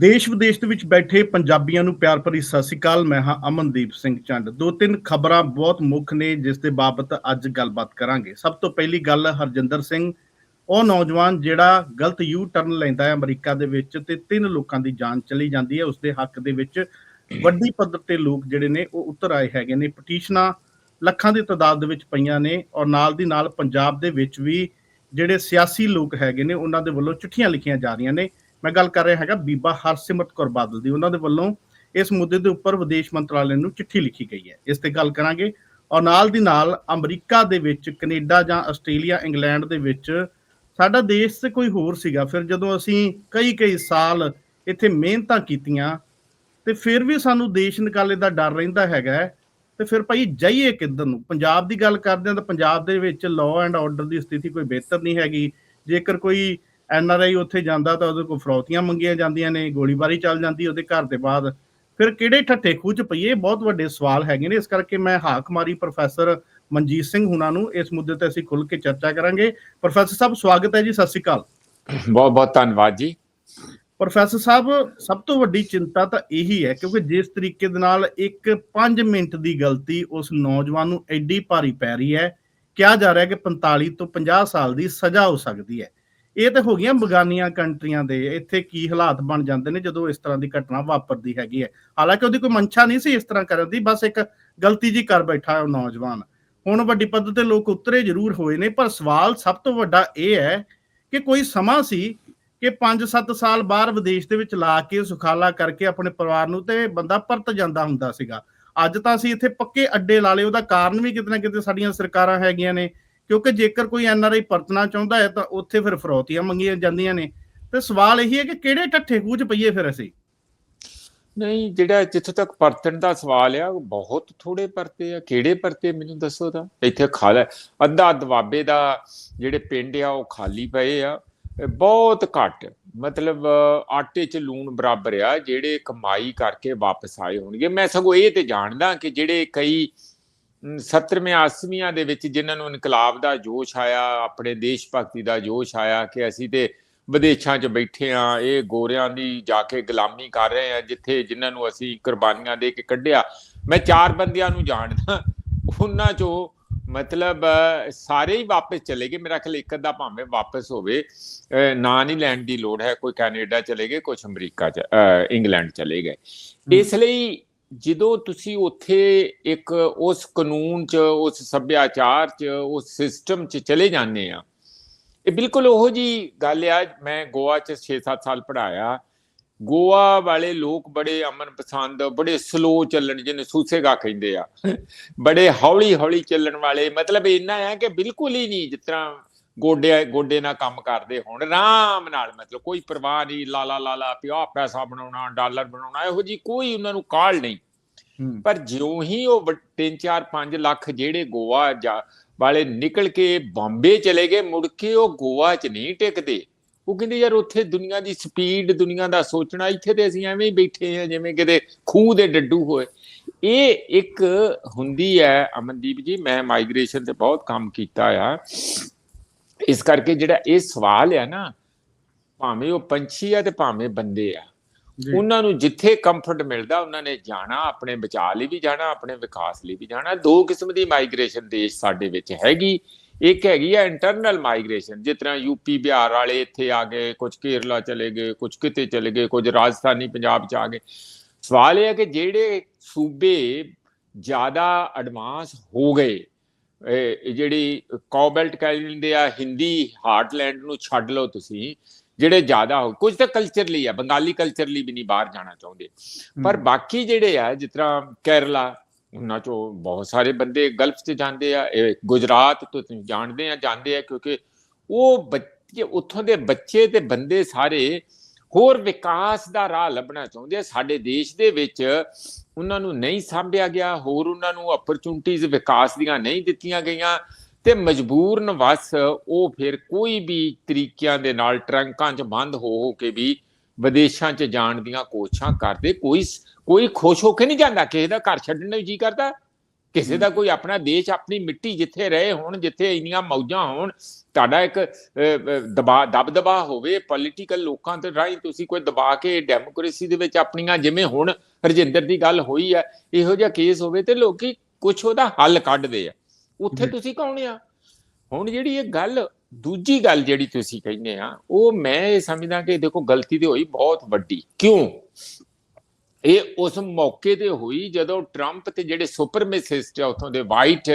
ਦੇਸ਼ ਵਿਦੇਸ਼ ਦੇ ਵਿੱਚ ਬੈਠੇ ਪੰਜਾਬੀਆਂ ਨੂੰ ਪਿਆਰ ਭਰੀ ਸਤਿ ਸ਼੍ਰੀ ਅਕਾਲ। ਮੈਂ ਹਾਂ ਅਮਨਦੀਪ ਸਿੰਘ ਚੰਡ ਦੋ ਤਿੰਨ ਖਬਰਾਂ ਬਹੁਤ ਮੁੱਖ ਨੇ, ਜਿਸ ਦੇ ਬਾਬਤ ਅੱਜ ਗੱਲਬਾਤ ਕਰਾਂਗੇ। ਸਭ ਤੋਂ ਪਹਿਲੀ ਗੱਲ, ਹਰਜਿੰਦਰ ਸਿੰਘ, ਉਹ ਨੌਜਵਾਨ ਜਿਹੜਾ ਗਲਤ ਯੂ ਟਰਨ ਲੈਂਦਾ ਹੈ ਅਮਰੀਕਾ ਦੇ ਵਿੱਚ ਤੇ ਤਿੰਨ ਲੋਕਾਂ ਦੀ ਜਾਨ ਚਲੀ ਜਾਂਦੀ ਹੈ। ਉਸ ਦੇ ਹੱਕ ਦੇ ਵਿੱਚ ਵੱਡੀ ਪੱਧਰ ਤੇ ਲੋਕ ਜਿਹੜੇ ਨੇ, ਉਹ ਉਤਰ ਆਏ ਹੈਗੇ ਨੇ। ਪਟੀਸ਼ਨਾਂ ਲੱਖਾਂ ਦੀ ਤਾਦਾਦ ਦੇ ਵਿੱਚ ਪਈਆਂ ਨੇ ਔਰ ਨਾਲ ਦੀ ਨਾਲ ਪੰਜਾਬ ਦੇ ਵਿੱਚ ਵੀ ਜਿਹੜੇ ਸਿਆਸੀ ਲੋਕ ਹੈਗੇ ਨੇ, ਉਹਨਾਂ ਦੇ ਵੱਲੋਂ ਚਿੱਠੀਆਂ ਲਿਖੀਆਂ ਜਾ ਰਹੀਆਂ ਨੇ। ਮੈਂ ਗੱਲ ਕਰ ਰਿਹਾ ਹੈਗਾ ਬੀਬਾ ਹਰਸਿਮਰਤ ਕੌਰ ਬਾਦਲ ਦੀ। ਉਹਨਾਂ ਦੇ ਵੱਲੋਂ ਇਸ ਮੁੱਦੇ ਦੇ ਉੱਪਰ ਵਿਦੇਸ਼ ਮੰਤਰਾਲੇ ਨੂੰ ਚਿੱਠੀ ਲਿਖੀ ਗਈ ਹੈ। ਇਸ ਤੇ ਗੱਲ ਕਰਾਂਗੇ ਔਰ ਨਾਲ ਦੀ ਨਾਲ ਅਮਰੀਕਾ ਦੇ ਵਿੱਚ ਕੈਨੇਡਾ ਜਾਂ ਆਸਟ੍ਰੇਲੀਆ ਇੰਗਲੈਂਡ ਦੇ ਵਿੱਚ ਸਾਡਾ ਦੇਸ਼ ਤੇ ਕੋਈ ਹੋਰ ਸੀਗਾ। ਫਿਰ ਜਦੋਂ ਅਸੀਂ ਕਈ ਕਈ ਸਾਲ ਇੱਥੇ ਮਿਹਨਤਾਂ ਕੀਤੀਆਂ ਤੇ ਫਿਰ ਵੀ ਸਾਨੂੰ ਦੇਸ਼ ਨਿਕਾਲੇ ਦਾ ਡਰ ਰਹਿੰਦਾ ਹੈਗਾ ਹੈ, ਤੇ ਫਿਰ ਭਾਈ ਜਾਈਏ ਕਿੱਧਰ ਨੂੰ? ਪੰਜਾਬ ਦੀ ਗੱਲ ਕਰਦੇ ਹਾਂ ਤਾਂ ਪੰਜਾਬ ਦੇ ਵਿੱਚ ਲਾਅ ਐਂਡ ਆਰਡਰ ਦੀ ਸਥਿਤੀ ਕੋਈ ਬਿਹਤਰ ਨਹੀਂ ਹੈਗੀ। ਜੇਕਰ ਕੋਈ ਐਨ ਆਰ ਆਈ ਉੱਥੇ ਜਾਂਦਾ ਤਾਂ ਉਹਦੇ ਕੋਲ ਫਰੌਤੀਆਂ ਮੰਗੀਆਂ ਜਾਂਦੀਆਂ ਨੇ ਗੋਲੀਬਾਰੀ ਚੱਲ ਜਾਂਦੀ ਉਹਦੇ ਘਰ ਦੇ ਬਾਅਦ। ਫਿਰ ਕਿਹੜੇ ਠੱਠੇ ਖੂਹ ਚ ਪਈਏ? ਬਹੁਤ ਵੱਡੇ ਸਵਾਲ ਹੈਗੇ ਨੇ ਇਸ ਕਰਕੇ ਮੈਂ ਹਾਕ ਮਾਰੀ ਪ੍ਰੋਫੈਸਰ ਮਨਜੀਤ ਸਿੰਘ ਹੁਣਾਂ ਨੂੰ। ਇਸ ਮੁੱਦੇ ਤੇ ਅਸੀਂ ਖੁੱਲ ਕੇ ਚਰਚਾ ਕਰਾਂਗੇ। ਪ੍ਰੋਫੈਸਰ ਸਾਹਿਬ ਸਵਾਗਤ ਹੈ ਜੀ ਸਤਿ ਸ਼੍ਰੀ ਅਕਾਲ। ਬਹੁਤ ਬਹੁਤ ਧੰਨਵਾਦ ਜੀ। ਪ੍ਰੋਫੈਸਰ ਸਾਹਿਬ ਸਭ ਤੋਂ ਵੱਡੀ ਚਿੰਤਾ ਤਾਂ ਇਹੀ ਹੈ ਕਿਉਂਕਿ ਜਿਸ ਤਰੀਕੇ ਦੇ ਨਾਲ ਇੱਕ 5 ਮਿੰਟ ਦੀ ਗਲਤੀ ਉਸ ਨੌਜਵਾਨ ਨੂੰ ਐਡੀ ਭਾਰੀ ਪੈ ਰਹੀ ਹੈ ਕਿਹਾ ਜਾ ਰਿਹਾ ਕਿ 45 ਤੋਂ 50 ਸਾਲ ਦੀ ਸਜ਼ਾ ਹੋ ਸਕਦੀ ਹੈ। ਇਹ ਤਾਂ ਹੋ ਗਈਆਂ ਬਗਾਨੀਆਂ ਕੰਟਰੀਆਂ ਦੇ, ਇੱਥੇ ਕੀ ਹਾਲਾਤ ਬਣ ਜਾਂਦੇ ਨੇ ਜਦੋਂ ਇਸ ਤਰ੍ਹਾਂ ਦੀ ਘਟਨਾ ਵਾਪਰਦੀ ਹੈਗੀ ਹੈ। ਹਾਲਾਂਕਿ ਉਹਦੀ ਕੋਈ ਮਨਸ਼ਾ ਨਹੀਂ ਸੀ ਇਸ ਤਰ੍ਹਾਂ ਕਰਨ ਦੀ, ਬਸ ਇੱਕ ਗਲਤੀ ਜੀ ਕਰ ਬੈਠਾ ਉਹ ਨੌਜਵਾਨ। ਹੁਣ ਵੱਡੀ ਪੱਧਰ ਤੇ ਲੋਕ ਉਤਰੇ ਜ਼ਰੂਰ ਹੋਏ ਨੇ, ਪਰ ਸਵਾਲ ਸਭ ਤੋਂ ਵੱਡਾ ਇਹ ਹੈ ਕਿ ਕੋਈ ਸਮਾਂ ਸੀ ਕਿ 5-7 ਸਾਲ ਬਾਹਰ ਵਿਦੇਸ਼ ਦੇ ਵਿੱਚ ਲਾ ਕੇ ਸੁਖਾਲਾ ਕਰਕੇ ਆਪਣੇ ਪਰਿਵਾਰ ਨੂੰ ਤੇ ਬੰਦਾ ਪਰਤ ਜਾਂਦਾ ਹੁੰਦਾ ਸੀਗਾ। ਅੱਜ ਤਾਂ ਅਸੀਂ ਇੱਥੇ ਪੱਕੇ ਅੱਡੇ ਲਾ ਲਏ, ਉਹਦਾ ਕਾਰਨ ਵੀ ਕਿਤੇ ਨਾ ਕਿਤੇ ਸਾਡੀਆਂ ਸਰਕਾਰਾਂ ਹੈਗੀਆਂ ਨੇ। ਕਿਉਂਕਿ ਜੇਕਰ ਕੋਈ ਐਨ ਪਰਤਣਾ ਚਾਹੁੰਦਾ ਹੈ ਤਾਂ ਉੱਥੇ ਫਿਰ ਫਰੌਤੀਆਂ ਮੰਗੀਆਂ ਜਾਂਦੀਆਂ ਨੇ। ਤੇ ਸਵਾਲ ਇਹੀ ਹੈ ਕਿ ਕਿਹੜੇ ਠੱਠੇ ਖੂਹ ਪਈਏ ਫਿਰ ਅਸੀਂ? ਨਹੀਂ, ਜਿਹੜਾ ਜਿੱਥੋਂ ਤੱਕ ਪਰਤਣ ਦਾ ਸਵਾਲ ਆ ਬਹੁਤ ਥੋੜੇ ਪਰਤੇ ਆ। ਕਿਹੜੇ ਪਰਤੇ ਮੈਨੂੰ ਦੱਸੋ ਤਾਂ? ਇੱਥੇ ਖਾਲਾ ਅੱਧਾ ਦਵਾਬੇ ਦਾ ਜਿਹੜੇ ਪਿੰਡ ਆ, ਉਹ ਖਾਲੀ ਪਏ ਆ। ਬਹੁਤ ਘੱਟ। ਮਤਲਬ, ਆਟੇ 'ਚ ਲੂਣ ਬਰਾਬਰ ਆ, ਜਿਹੜੇ ਕਮਾਈ ਕਰਕੇ ਵਾਪਸ ਆਏ ਹੋਣਗੇ। ਮੈਂ ਸਗੋਂ ਇਹ ਤੇ ਜਾਣਦਾ ਕਿ ਜਿਹੜੇ ਕਈ 70ਵੇਂ 80ਵੇਂ ਦੇ ਵਿੱਚ ਜਿਨ੍ਹਾਂ ਨੂੰ ਇਨਕਲਾਬ ਦਾ ਜੋਸ਼ ਆਇਆ ਆਪਣੇ ਦੇਸ਼ ਭਗਤੀ ਦਾ ਜੋਸ਼ ਆਇਆ ਕਿ ਅਸੀਂ ਤੇ ਵਿਦੇਸ਼ਾਂ 'ਚ ਬੈਠੇ ਆ ਇਹ ਗੋਰਿਆਂ ਦੀ ਜਾ ਕੇ ਗੁਲਾਮੀ ਕਰ ਰਹੇ ਆ ਜਿੱਥੇ ਜਿਨ੍ਹਾਂ ਨੂੰ ਅਸੀਂ ਕੁਰਬਾਨੀਆਂ ਦੇ ਕੇ ਕੱਢਿਆ। ਮੈਂ ਚਾਰ ਬੰਦਿਆਂ ਨੂੰ ਜਾਣਦਾ ਉਹਨਾਂ 'ਚੋਂ ਮਤਲਬ ਸਾਰੇ ਹੀ ਵਾਪਸ ਚਲੇ ਗਏ। ਮੇਰਾ ਖਿਆਲ ਇੱਕ ਅੱਧਾ ਭਾਵੇਂ ਵਾਪਸ ਹੋਵੇ ਨਾਂ ਨਹੀਂ ਲੈਣ ਦੀ ਲੋੜ ਹੈ ਕੋਈ ਕੈਨੇਡਾ ਚਲੇ ਗਏ ਕੁਝ ਅਮਰੀਕਾ ਚ ਇੰਗਲੈਂਡ ਚਲੇ ਗਏ। ਇਸ ਲਈ ਜਦੋਂ ਤੁਸੀਂ ਉੱਥੇ ਇੱਕ ਉਸ ਕਾਨੂੰਨ ਚ, ਉਸ ਸੱਭਿਆਚਾਰ ਚ, ਉਸ ਸਿਸਟਮ ਚ ਚਲੇ ਜਾਂਦੇ ਆ, ਇਹ ਬਿਲਕੁਲ ਉਹੋ ਜੀ ਗੱਲ ਆ, ਮੈਂ ਗੋਆ ਚ 6-7 ਸਾਲ ਪੜਾਇਆ ਗੋਆ ਵਾਲੇ ਲੋਕ ਬੜੇ ਅਮਨ ਪਸੰਦ, ਬੜੇ ਸਲੋ ਚੱਲਣ ਜਿਹਨੇ ਸੂਸੇਗਾ ਕਹਿੰਦੇ ਆ। ਬੜੇ ਹੌਲੀ ਹੌਲੀ ਚੱਲਣ ਵਾਲੇ, ਮਤਲਬ ਇੰਨਾ ਹੈ ਕਿ ਬਿਲਕੁਲ ਹੀ ਨਹੀਂ, ਜਿਸ ਤਰ੍ਹਾਂ ਗੋਡੇ ਗੋਡੇ ਨਾਲ ਕੰਮ ਕਰਦੇ ਹੁਣ ਆਰਾਮ ਨਾਲ ਮਤਲਬ ਕੋਈ ਪਰਵਾਹ ਨਹੀਂ ਲਾਲਾ ਲਾਲਾ ਪਿਆ ਪੈਸਾ ਬਣਾਉਣਾ ਡਾਲਰ ਬਣਾਉਣਾ ਇਹੋ ਜੀ ਕੋਈ ਉਹਨਾਂ ਨੂੰ ਕਾਲ ਨਹੀਂ। ਪਰ ਜਿਉਂ ਹੀ ਉਹ 3 4 5 ਲੱਖ ਜਿਹੜੇ ਗੋਆ ਵਾਲੇ ਨਿਕਲ ਕੇ ਬੰਬੇ ਚਲੇ ਗਏ ਮੁੜ ਕੇ ਉਹ ਗੋਆ 'ਚ ਨਹੀਂ ਟਿਕਦੇ। ਉਹ ਕਹਿੰਦੇ ਯਾਰ ਉੱਥੇ ਦੁਨੀਆ ਦੀ ਸਪੀਡ ਦੁਨੀਆ ਦਾ ਸੋਚਣਾ ਇੱਥੇ ਤੇ ਅਸੀਂ ਐਵੇਂ ਹੀ ਬੈਠੇ ਆ ਜਿਵੇਂ ਕਿਤੇ ਖੂਹ ਦੇ ਡੱਡੂ ਹੋਏ। ਇਹ ਇੱਕ ਹੁੰਦੀ ਹੈ ਅਮਨਦੀਪ ਜੀ ਮੈਂ ਮਾਈਗ੍ਰੇਸ਼ਨ ਤੇ ਬਹੁਤ ਕੰਮ ਕੀਤਾ ਆ। ਇਸ ਕਰਕੇ ਜਿਹੜਾ ਇਹ ਸਵਾਲ ਹੈ ਨਾ ਭਾਵੇਂ ਉਹ ਪੰਛੀ ਆ ਤੇ ਭਾਵੇਂ ਬੰਦੇ ਆ ਉਹਨਾਂ ਨੂੰ ਜਿੱਥੇ ਕੰਫਰਟ ਮਿਲਦਾ ਉਹਨਾਂ ਨੇ ਜਾਣਾ ਆਪਣੇ ਬਚਾਅ ਲਈ ਵੀ ਜਾਣਾ ਆਪਣੇ ਵਿਕਾਸ ਲਈ ਵੀ ਜਾਣਾ। ਦੋ ਕਿਸਮ ਦੀ ਮਾਈਗ੍ਰੇਸ਼ਨ ਦੇਸ਼ ਸਾਡੇ ਵਿੱਚ ਹੈਗੀ। ਇੱਕ ਹੈਗੀ ਆ ਇੰਟਰਨਲ ਮਾਈਗ੍ਰੇਸ਼ਨ ਜਿਸ ਤਰ੍ਹਾਂ ਯੂਪੀ ਬਿਹਾਰ ਵਾਲੇ ਇੱਥੇ ਆ ਗਏ ਕੁਝ ਕੇਰਲਾ ਚਲੇ ਗਏ ਕੁਝ ਕਿਤੇ ਚਲੇ ਗਏ ਕੁਝ ਰਾਜਸਥਾਨੀ ਪੰਜਾਬ ਚ ਆ ਗਏ। ਸਵਾਲ ਇਹ ਹੈ ਕਿ ਜਿਹੜੇ ਸੂਬੇ ਜ਼ਿਆਦਾ ਐਡਵਾਂਸ ਹੋ ਗਏ ਜਿਹੜੀ ਕੌਬੈਲਟ ਕਹਿੰਦੇ ਆ ਹਿੰਦੀ ਹਾਰਟਲੈਂਡ ਨੂੰ ਛੱਡ ਲਓ ਤੁਸੀਂ ਜਿਹੜੇ ਜ਼ਿਆਦਾ ਹੋ ਕੁਝ ਤਾਂ ਕਲਚਰ ਲਈ ਆ ਬੰਗਾਲੀ ਕਲਚਰ ਲਈ ਵੀ ਨਹੀਂ ਬਾਹਰ ਜਾਣਾ ਚਾਹੁੰਦੇ। ਪਰ ਬਾਕੀ ਜਿਹੜੇ ਆ ਜਿਸ ਤਰ੍ਹਾਂ ਕੇਰਲਾ ਉਹਨਾਂ ਚੋਂ ਬਹੁਤ ਸਾਰੇ ਬੰਦੇ ਗਲਫ 'ਚ ਜਾਂਦੇ ਆ ਗੁਜਰਾਤ ਤੋਂ ਤੁਸੀਂ ਜਾਣਦੇ ਆ ਜਾਂਦੇ ਆ ਕਿਉਂਕਿ ਉਹ ਬੱਚੇ ਉੱਥੋਂ ਦੇ ਬੱਚੇ ਤੇ ਬੰਦੇ ਸਾਰੇ ਹੋਰ ਵਿਕਾਸ ਦਾ ਰਾਹ ਲੱਭਣਾ ਚਾਹੁੰਦੇ ਆ। ਸਾਡੇ ਦੇਸ਼ ਦੇ ਵਿੱਚ ਉਹਨਾਂ ਨੂੰ ਨਹੀਂ ਸਾਂਭਿਆ ਗਿਆ, ਹੋਰ ਉਹਨਾਂ ਨੂੰ ਅਪਰਚੂਨਿਟੀਆਂ ਵਿਕਾਸ ਦੀਆਂ ਨਹੀਂ ਦਿੱਤੀਆਂ ਗਈਆਂ ਤੇ ਮਜਬੂਰਨ ਵਸ ਉਹ ਫਿਰ ਕੋਈ ਵੀ ਤਰੀਕਿਆਂ ਦੇ ਨਾਲ ਟਰੰਕਾਂ 'ਚ ਬੰਦ ਹੋ ਹੋ ਕੇ ਵੀ ਵਿਦੇਸ਼ਾਂ 'ਚ ਜਾਣ ਦੀਆਂ ਕੋਸ਼ਿਸ਼ਾਂ ਕਰਦੇ। ਕੋਈ ਕੋਈ ਖੁਸ਼ ਹੋ ਕੇ ਨਹੀਂ ਜਾਂਦਾ, ਕਿਸੇ ਦਾ ਘਰ ਛੱਡਣ ਨੂੰ ਜੀ ਕਰਦਾ। ਕਿਸੇ ਦਾ ਕੋਈ ਆਪਣਾ ਦੇਸ਼ ਆਪਣੀ ਮਿੱਟੀ ਜਿੱਥੇ ਰਹੇ ਹੋਣ ਜਿੱਥੇ ਇੰਨੀਆਂ ਮੌਜਾਂ ਹੋਣ ਤੁਹਾਡਾ ਇੱਕ ਦਬਾ ਦਬਦਬਾ ਹੋਵੇ ਪੋਲੀਟੀਕਲ ਲੋਕਾਂ ਤੇ ਰਾਹੀਂ ਤੁਸੀਂ ਕੋਈ ਦਬਾ ਕੇ ਡੈਮੋਕ੍ਰੇਸੀ ਦੇ ਵਿੱਚ ਆਪਣੀਆਂ ਜਿਵੇਂ ਹੁਣ ਰਜਿੰਦਰ ਦੀ ਗੱਲ ਹੋਈ ਹੈ ਇਹੋ ਜਿਹਾ ਕੇਸ ਹੋਵੇ ਤੇ ਲੋਕੀ ਕੁਝ ਉਹਦਾ ਹੱਲ ਕੱਢਦੇ ਆ। ਉੱਥੇ। ਤੁਸੀਂ ਕੌਣ ਆ? ਹੁਣ ਜਿਹੜੀ ਇਹ ਗੱਲ ਦੂਜੀ ਗੱਲ ਜਿਹੜੀ ਤੁਸੀਂ ਕਹਿੰਦੇ ਆ ਉਹ ਮੈਂ ਇਹ ਸਮਝਦਾ ਕਿ ਦੇਖੋ ਗਲਤੀ ਤੇ ਹੋਈ ਬਹੁਤ ਵੱਡੀ। ਕਿਉਂ? ਇਹ ਉਸ ਮੌਕੇ ਤੇ ਹੋਈ ਜਦੋਂ ਟਰੰਪ ਤੇ ਜਿਹੜੇ ਸੁਪਰਮੈਸਿਸਟ ਆ, ਉਥੋਂ ਦੇ ਵਾਈਟ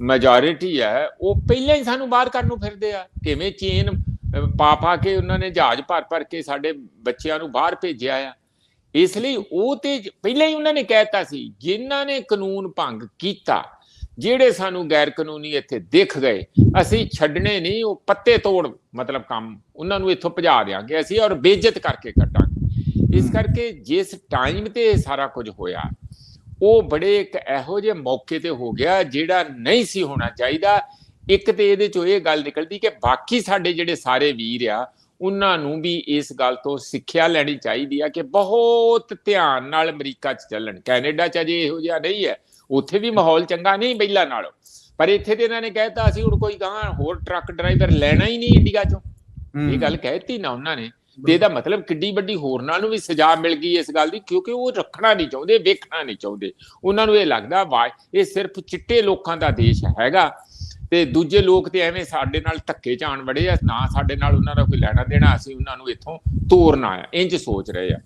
ਮੈਜੋਰਿਟੀ ਹੈ ਉਹ ਪਹਿਲਾਂ ਹੀ ਸਾਨੂੰ ਬਾਹਰ ਕਰਨ ਨੂੰ ਫਿਰਦੇ ਆ। ਕਿਵੇਂ ਚੀਨ ਪਾ ਪਾ ਕੇ ਉਹਨਾਂ ਨੇ ਜਹਾਜ਼ ਭਰ ਭਰ ਕੇ ਸਾਡੇ ਬੱਚਿਆਂ ਨੂੰ ਬਾਹਰ ਭੇਜਿਆ ਆ। ਇਸ ਲਈ ਉਹ ਤੇ ਪਹਿਲਾਂ ਹੀ ਉਹਨਾਂ ਨੇ ਕਹਿਤਾ ਸੀ, ਜਿਨ੍ਹਾਂ ਨੇ ਕਾਨੂੰਨ ਭੰਗ ਕੀਤਾ, ਜਿਹੜੇ ਸਾਨੂੰ ਗੈਰ ਕਾਨੂੰਨੀ ਇੱਥੇ ਦਿਖ ਗਏ, ਅਸੀਂ ਛੱਡਣੇ ਨਹੀਂ, ਉਹ ਪੱਤੇ ਤੋੜ ਮਤਲਬ ਕੰਮ, ਉਹਨਾਂ ਨੂੰ ਇੱਥੋਂ ਭਜਾ ਦੇਾਂਗੇ ਅਸੀਂ ਔਰ ਬੇਇੱਜ਼ਤ ਕਰਕੇ ਕੱਢਾਂਗੇ। ਇਸ। ਕਰਕੇ ਜਿਸ ਟਾਈਮ ਤੇ ਇਹ ਸਾਰਾ ਕੁਝ ਹੋਇਆ ਉਹ ਬੜੇ ਇੱਕ ਇਹੋ ਜਿਹੇ ਮੌਕੇ ਤੇ ਹੋ ਗਿਆ ਜਿਹੜਾ ਨਹੀਂ ਸੀ ਹੋਣਾ ਚਾਹੀਦਾ। ਇੱਕ ਤੇ ਇਹਦੇ ਚੋਂ ਇਹ ਗੱਲ ਨਿਕਲਦੀ ਕਿ ਬਾਕੀ ਸਾਡੇ ਜਿਹੜੇ ਸਾਰੇ ਵੀਰ ਆ ਉਹਨਾਂ ਨੂੰ ਵੀ ਇਸ ਗੱਲ ਤੋਂ ਸਿੱਖਿਆ ਲੈਣੀ ਚਾਹੀਦੀ ਆ ਕਿ ਬਹੁਤ ਧਿਆਨ ਨਾਲ ਅਮਰੀਕਾ 'ਚ ਚੱਲਣ। ਕੈਨੇਡਾ 'ਚ ਅਜੇ ਇਹੋ ਜਿਹਾ ਨਹੀਂ ਹੈ। ਉੱਥੇ ਵੀ ਮਾਹੌਲ ਚੰਗਾ ਨਹੀਂ ਪਹਿਲਾਂ ਨਾਲੋਂ। ਪਰ ਇੱਥੇ ਤੇ ਇਹਨਾਂ ਨੇ ਕਹਿਤਾ ਅਸੀਂ ਹੁਣ ਕੋਈ ਗਾਂ ਹੋਰ ਟਰੱਕ ਡਰਾਈਵਰ ਲੈਣਾ ਹੀ ਨਹੀਂ ਇੰਡੀਆ 'ਚੋਂ। ਇਹ ਗੱਲ ਕਹਿਤੀ ਨਾ ਉਹਨਾਂ ਨੇ। ਤੇ ਇਹਦਾ ਮਤਲਬ ਕਿੱਡੀ ਵੱਡੀ ਹੋਰਨਾਂ ਨੂੰ ਵੀ ਸਜ਼ਾ ਮਿਲ ਗਈ ਇਸ ਗੱਲ ਦੀ, ਕਿਉਂਕਿ ਉਹ ਰੱਖਣਾ ਨਹੀਂ ਚਾਹੁੰਦੇ, ਵੇਖਣਾ ਨਹੀਂ ਚਾਹੁੰਦੇ। ਉਹਨਾਂ ਨੂੰ ਇਹ ਲੱਗਦਾ, ਵਾ, ਇਹ ਸਿਰਫ ਚਿੱਟੇ ਲੋਕਾਂ ਦਾ ਦੇਸ਼ ਹੈਗਾ ਤੇ ਦੂਜੇ ਲੋਕ ਤੇ ਐਵੇਂ ਸਾਡੇ ਨਾਲ ਧੱਕੇ ਚਾਣ ਵੜੇ ਆ, ਨਾ ਸਾਡੇ ਨਾਲ ਉਹਨਾਂ ਦਾ ਕੋਈ ਲੈਣਾ ਦੇਣਾ, ਅਸੀਂ ਉਹਨਾਂ ਨੂੰ ਇੱਥੋਂ ਤੋਰਨਾ ਆ ਇੰਜ ਸੋਚ ਰਹੇ ਆ।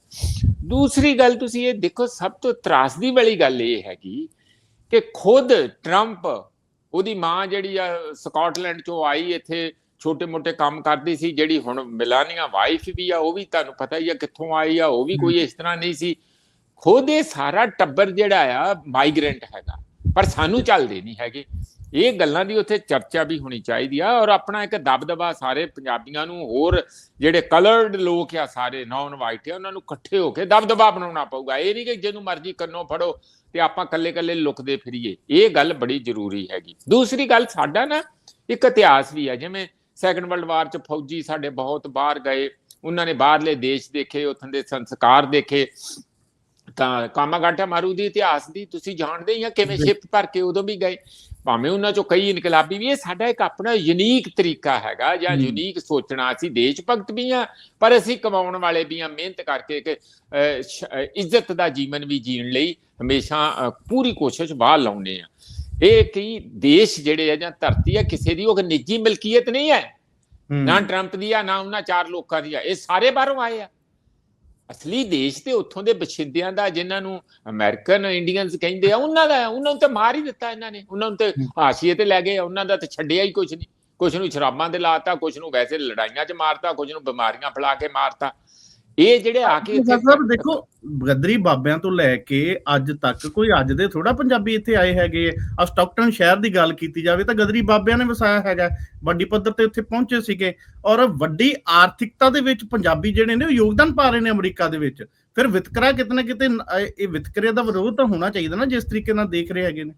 ਦੂਸਰੀ ਗੱਲ ਤੁਸੀਂ ਇਹ ਦੇਖੋ, ਸਭ ਤੋਂ ਤਰਾਸਦੀ ਵਾਲੀ ਗੱਲ ਇਹ ਹੈਗੀ ਕਿ ਖੁਦ ਟਰੰਪ, ਉਹਦੀ ਮਾਂ ਜਿਹੜੀ ਆ, ਸਕਾਟਲੈਂਡ ਚੋਂ ਆਈ ਇੱਥੇ ਛੋਟੇ-ਮੋਟੇ ਕੰਮ ਕਰਦੀ ਸੀ ਜਿਹੜੀ ਹੁਣ ਮਿਲਾਨੀਆ ਵਾਈਫ ਵੀ ਆ ਉਹ ਵੀ ਤੁਹਾਨੂੰ ਪਤਾ ਹੀ ਆ ਕਿੱਥੋਂ ਆਈ ਆ ਉਹ ਵੀ ਕੋਈ ਇਸ ਤਰ੍ਹਾਂ ਨਹੀਂ ਸੀ। ਖੁਦ ਇਹ ਸਾਰਾ ਟੱਬਰ ਜਿਹੜਾ ਆ ਮਾਈਗ੍ਰੈਂਟ ਹੈਗਾ ਪਰ ਸਾਨੂੰ ਚੱਲਦੇ ਨਹੀਂ ਹੈਗੇ। ਇਹ ਗੱਲਾਂ ਦੀ ਉੱਥੇ ਚਰਚਾ ਵੀ ਹੋਣੀ ਚਾਹੀਦੀ ਆ ਔਰ ਆਪਣਾ ਇੱਕ ਦਬਦਬਾ ਸਾਰੇ ਪੰਜਾਬੀਆਂ ਨੂੰ ਹੋਰ ਜਿਹੜੇ ਕਲਰਡ ਲੋਕ ਆ ਸਾਰੇ ਨਾਨ ਵਾਈਟ ਆ ਉਹਨਾਂ ਨੂੰ ਇਕੱਠੇ ਹੋ ਕੇ ਦਬਦਬਾ ਬਣਾਉਣਾ ਪਊਗਾ। ਇਹ ਨਹੀਂ ਕਿ ਜਿਹਨੂੰ ਮਰਜ਼ੀ ਕੰਨੋਂ ਫੜੋ ਤੇ ਆਪਾਂ ਕੱਲੇ-ਕੱਲੇ ਲੁਕਦੇ ਫਿਰੀਏ। ਇਹ ਗੱਲ ਬੜੀ ਜ਼ਰੂਰੀ ਹੈਗੀ। ਦੂਸਰੀ ਗੱਲ ਸਾਡਾ ਨਾ ਇੱਕ ਇਤਿਹਾਸ ਵੀ ਆ ਜਿਵੇਂ ਸੈਕੰਡ ਵਰਲਡ ਵਾਰ ਚ ਫੌਜੀ ਸਾਡੇ ਬਹੁਤ ਬਾਹਰ ਗਏ ਉਹਨਾਂ ਨੇ ਬਾਹਰਲੇ ਦੇਸ਼ ਦੇਖੇ ਉੱਥੋਂ ਦੇ ਸੰਸਕਾਰ ਦੇਖੇ ਤਾਂ ਕਾਮਾਗਾਟਾ ਮਾਰੂ ਦੀ ਇਤਿਹਾਸ ਦੀ ਤੁਸੀਂ ਜਾਣਦੇ ਹੀ ਆ ਕਿਵੇਂ। ਸ਼ਿਪ ਭਰ ਕੇ ਉਦੋਂ ਵੀ ਗਏ ਭਾਵੇਂ ਉਹਨਾਂ ਚੋਂ ਕਈ ਇਨਕਲਾਬੀ ਵੀ ਇਹ ਸਾਡਾ ਇੱਕ ਆਪਣਾ ਯੂਨੀਕ ਤਰੀਕਾ ਹੈਗਾ ਜਾਂ। ਯੂਨੀਕ ਸੋਚਣਾ ਅਸੀਂ ਦੇਸ਼ ਭਗਤ ਵੀ ਆ ਪਰ ਅਸੀਂ ਕਮਾਉਣ ਵਾਲੇ ਵੀ ਆ ਮਿਹਨਤ ਕਰਕੇ ਕਿ ਇੱਜ਼ਤ ਦਾ ਜੀਵਨ ਵੀ ਜੀਣ ਲਈ ਹਮੇਸ਼ਾ ਪੂਰੀ ਕੋਸ਼ਿਸ਼ ਬਾਹਰ ਲਾਉਨੇ ਆ ਇਹ ਕੀ ਦੇਸ਼ ਜਿਹੜੇ ਆ ਜਾਂ ਧਰਤੀ ਆ ਕਿਸੇ ਦੀ ਉਹ ਨਿੱਜੀ ਮਲਕੀਅਤ ਨਹੀਂ ਹੈ। ਨਾ ਟਰੰਪ ਦੀ ਆ ਨਾ ਉਹਨਾਂ ਚਾਰ ਲੋਕਾਂ ਦੀ ਆ। ਇਹ ਸਾਰੇ ਬਾਹਰੋਂ ਆਏ ਆ। ਅਸਲੀ ਦੇਸ਼ ਤੇ ਉੱਥੋਂ ਦੇ ਬਸ਼ਿੰਦਿਆਂ ਦਾ ਜਿਨ੍ਹਾਂ ਨੂੰ ਅਮਰੀਕਨ ਇੰਡੀਅਨਸ ਕਹਿੰਦੇ ਆ ਉਹਨਾਂ ਦਾ। ਉਹਨਾਂ ਨੂੰ ਤਾਂ ਮਾਰ ਹੀ ਦਿੱਤਾ ਇਹਨਾਂ ਨੇ। ਉਹਨਾਂ ਨੂੰ ਤੇ ਹਾਸ਼ੀਏ ਤੇ ਲੈ ਗਏ ਉਹਨਾਂ ਦਾ ਤਾਂ ਛੱਡਿਆ ਹੀ ਕੁਝ ਨਹੀਂ। ਕੁਝ ਨੂੰ ਸ਼ਰਾਬਾਂ ਦੇ ਲਾਤਾ ਕੁਝ ਨੂੰ ਵੈਸੇ ਲੜਾਈਆਂ 'ਚ ਮਾਰਤਾ ਕੁਝ ਨੂੰ ਬਿਮਾਰੀਆਂ ਫੈਲਾ ਕੇ ਮਾਰਤਾ। ਇਹ ਜਿਹੜੇ ਆ ਕੇ ਸਰ ਦੇਖੋ ਗਦਰੀ ਬਾਬਿਆਂ ਤੋਂ ਲੈ ਕੇ ਅੱਜ ਤੱਕ ਕੋਈ ਅੱਜ ਦੇ ਥੋੜਾ ਪੰਜਾਬੀ ਇੱਥੇ ਆਏ ਹੈਗੇ ਆ। ਸਟਾਕਟਨ ਸ਼ਹਿਰ ਦੀ ਗੱਲ ਕੀਤੀ ਜਾਵੇ ਤਾਂ ਗਦਰੀ ਬਾਬਿਆਂ ਨੇ ਵਸਾਇਆ ਹੈਗਾ ਵੱਡੀ ਪੱਧਰ ਤੇ ਉੱਥੇ ਪਹੁੰਚੇ ਸੀਗੇ। ਔਰ ਵੱਡੀ ਆਰਥਿਕਤਾ ਦੇ ਵਿੱਚ ਪੰਜਾਬੀ ਜਿਹੜੇ ਨੇ ਉਹ ਯੋਗਦਾਨ ਪਾ ਰਹੇ ਨੇ ਅਮਰੀਕਾ ਦੇ ਵਿੱਚ। ਫਿਰ ਵਿਤਕਰਾ ਕਿਤੇ ਨਾ ਕਿਤੇ ਇਹ- ਵਿਤਕਰੇ ਦਾ ਵਿਰੋਧ ਤਾਂ ਹੋਣਾ ਚਾਹੀਦਾ ਨਾ ਜਿਸ ਤਰੀਕੇ ਨਾਲ ਦੇਖ ਰਹੇ ਹੈਗੇ ਨੇ।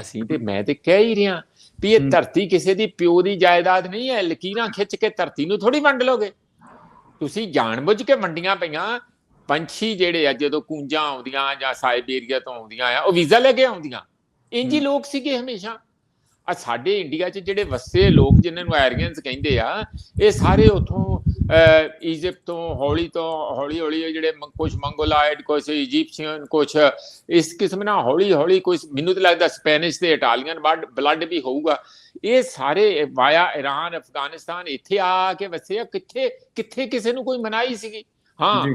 ਅਸੀਂ ਤੇ ਮੈਂ ਤੇ ਕਹਿ ਹੀ ਰਿਹਾ ਵੀ ਇਹ। ਧਰਤੀ ਕਿਸੇ ਦੀ ਪਿਓ ਦੀ ਜਾਇਦਾਦ ਨਹੀਂ ਹੈ ਲਕੀਰਾਂ ਖਿੱਚ ਕੇ ਧਰਤੀ ਨੂੰ ਥੋੜੀ ਵੰਡ ਲੋਗੇ। ਤੁਸੀਂ ਜਾਣਬੁੱਝ ਕੇ ਵੰਡੀਆਂ ਪਈਆਂ ਪੰਛੀ ਜਿਹੜੇ ਆ ਜਦੋਂ ਕੂੰਜਾਂ ਆਉਂਦੀਆਂ ਜਾਂ ਸਾਈਬੇਰੀਆ ਤੋਂ ਆਉਂਦੀਆਂ ਆ ਉਹ ਵੀਜ਼ਾ ਲੈ ਕੇ ਆਉਂਦੀਆਂ। ਇੰਜ ਹੀ। ਲੋਕ ਸੀਗੇ ਹਮੇਸ਼ਾ। ਆ ਸਾਡੇ ਇੰਡੀਆ 'ਚ ਜਿਹੜੇ ਵਸੇ ਲੋਕ ਜਿਨ੍ਹਾਂ ਨੂੰ ਆਰੀਅਨਸ ਕਹਿੰਦੇ ਆ ਇਹ ਸਾਰੇ ਉਥੋਂ ਇਜਿਪਟ ਤੋਂ ਹੌਲੀ ਤੋਂ ਹੌਲੀ ਹੌਲੀ ਜਿਹੜੇ ਕੁਝ ਮੰਗੋਲਾਇਡ ਕੁਝ ਇਜੀਪਸ਼ੀਅਨ ਕੁਝ ਇਸ ਕਿਸਮ ਨਾਲ ਹੌਲੀ ਹੌਲੀ ਕੋਈ ਮੈਨੂੰ ਤਾਂ ਲੱਗਦਾ ਸਪੈਨਿਸ਼ ਤੇ ਇਟਾਲੀਅਨ ਬਲੱਡ ਵੀ ਹੋਊਗਾ। ਇਹ ਸਾਰੇ ਵਾਇਆ ਈਰਾਨ ਅਫਗਾਨਿਸਤਾਨ ਇੱਥੇ ਆ ਕੇ ਵਸੇ ਆ ਕਿੱਥੇ ਕਿੱਥੇ ਕਿਸੇ ਨੂੰ ਕੋਈ ਮਨਾਈ ਸੀਗੀ? ਹਾਂ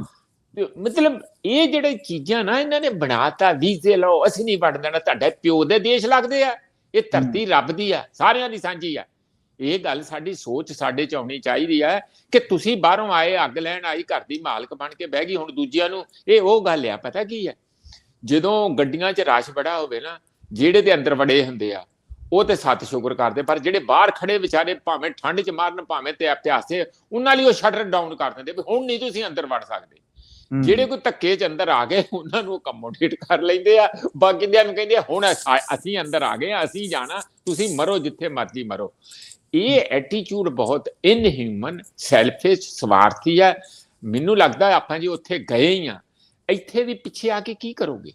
ਮਤਲਬ ਇਹ ਜਿਹੜੇ ਚੀਜ਼ਾਂ ਨਾ ਇਹਨਾਂ ਨੇ ਬਣਾਤਾ ਵੀਜ਼ੇ ਲਓ ਅਸੀਂ ਨਹੀਂ ਵੜ ਦੇਣਾ ਤੁਹਾਡੇ ਪਿਓ ਦੇ ਦੇਸ਼ ਲੱਗਦੇ ਆ ਇਹ ਧਰਤੀ ਰੱਬ ਦੀ ਆ ਸਾਰਿਆਂ ਦੀ ਸਾਂਝੀ ਆ। ਇਹ ਗੱਲ ਸਾਡੀ ਸੋਚ ਸਾਡੇ ਚ ਆਉਣੀ ਚਾਹੀਦੀ ਹੈ ਕਿ ਤੁਸੀਂ ਬਾਹਰੋਂ ਆਏ ਅੱਗ ਲੈਣ ਆਈ ਘਰ ਦੀ ਮਾਲਕ ਬਣ ਕੇ ਬਹਿ ਗਈ ਹੁਣ ਦੂਜਿਆਂ ਨੂੰ ਇਹ ਉਹ ਗੱਲ ਆ ਪਤਾ ਕੀ ਹੈ ਜਦੋਂ ਗੱਡੀਆਂ 'ਚ ਰਸ਼ ਬੜਾ ਹੋਵੇ ਨਾ ਜਿਹੜੇ ਦੇ ਅੰਦਰ ਵੜੇ ਹੁੰਦੇ ਆ ਉਹ ਤੇ ਸੱਤ ਸ਼ੁਕਰ ਕਰਦੇ ਪਰ ਜਿਹੜੇ ਬਾਹਰ ਖੜੇ ਵਿਚਾਰੇ ਭਾਵੇਂ ਠੰਡ 'ਚ ਮਾਰਨ ਭਾਵੇਂ ਤੇ ਪਿਆਸੇ ਉਹਨਾਂ ਲਈ ਉਹ ਸ਼ਟਰ ਡਾਊਨ ਕਰ ਦਿੰਦੇ ਵੀ ਹੁਣ ਨਹੀਂ ਤੁਸੀਂ ਅੰਦਰ ਵੜ ਸਕਦੇ। ਜਿਹੜੇ ਕੋਈ ਧੱਕੇ ਚ ਅੰਦਰ ਆ ਗਏ ਉਹਨਾਂ ਨੂੰ ਅਕਮੋਡੇਟ ਕਰ ਲੈਂਦੇ ਆ। ਬਾਕੀ ਦਿਆਂ ਨੂੰ ਕਹਿੰਦੇ ਹੁਣ ਅਸਾ- ਅੰਦਰ ਆ ਗਏ ਅਸੀਂ ਜਾਣਾ ਤੁਸੀਂ ਮਰੋ ਜਿੱਥੇ ਮਰਜ਼ੀ ਮਰੋ। ਇਹ ਐਟੀਟਿਊਡ ਬਹੁਤ ਇਨਹਿਊਮਨ ਸੈਲਫਿਸ਼ ਸਵਾਰਥੀ ਹੈ ਮੈਨੂੰ ਲੱਗਦਾ ਆਪਾਂ ਜੀ ਉੱਥੇ ਗਏ ਹੀ ਆ ਇੱਥੇ ਵੀ ਪਿੱਛੇ ਆ ਕੇ ਕੀ ਕਰੋਗੇ?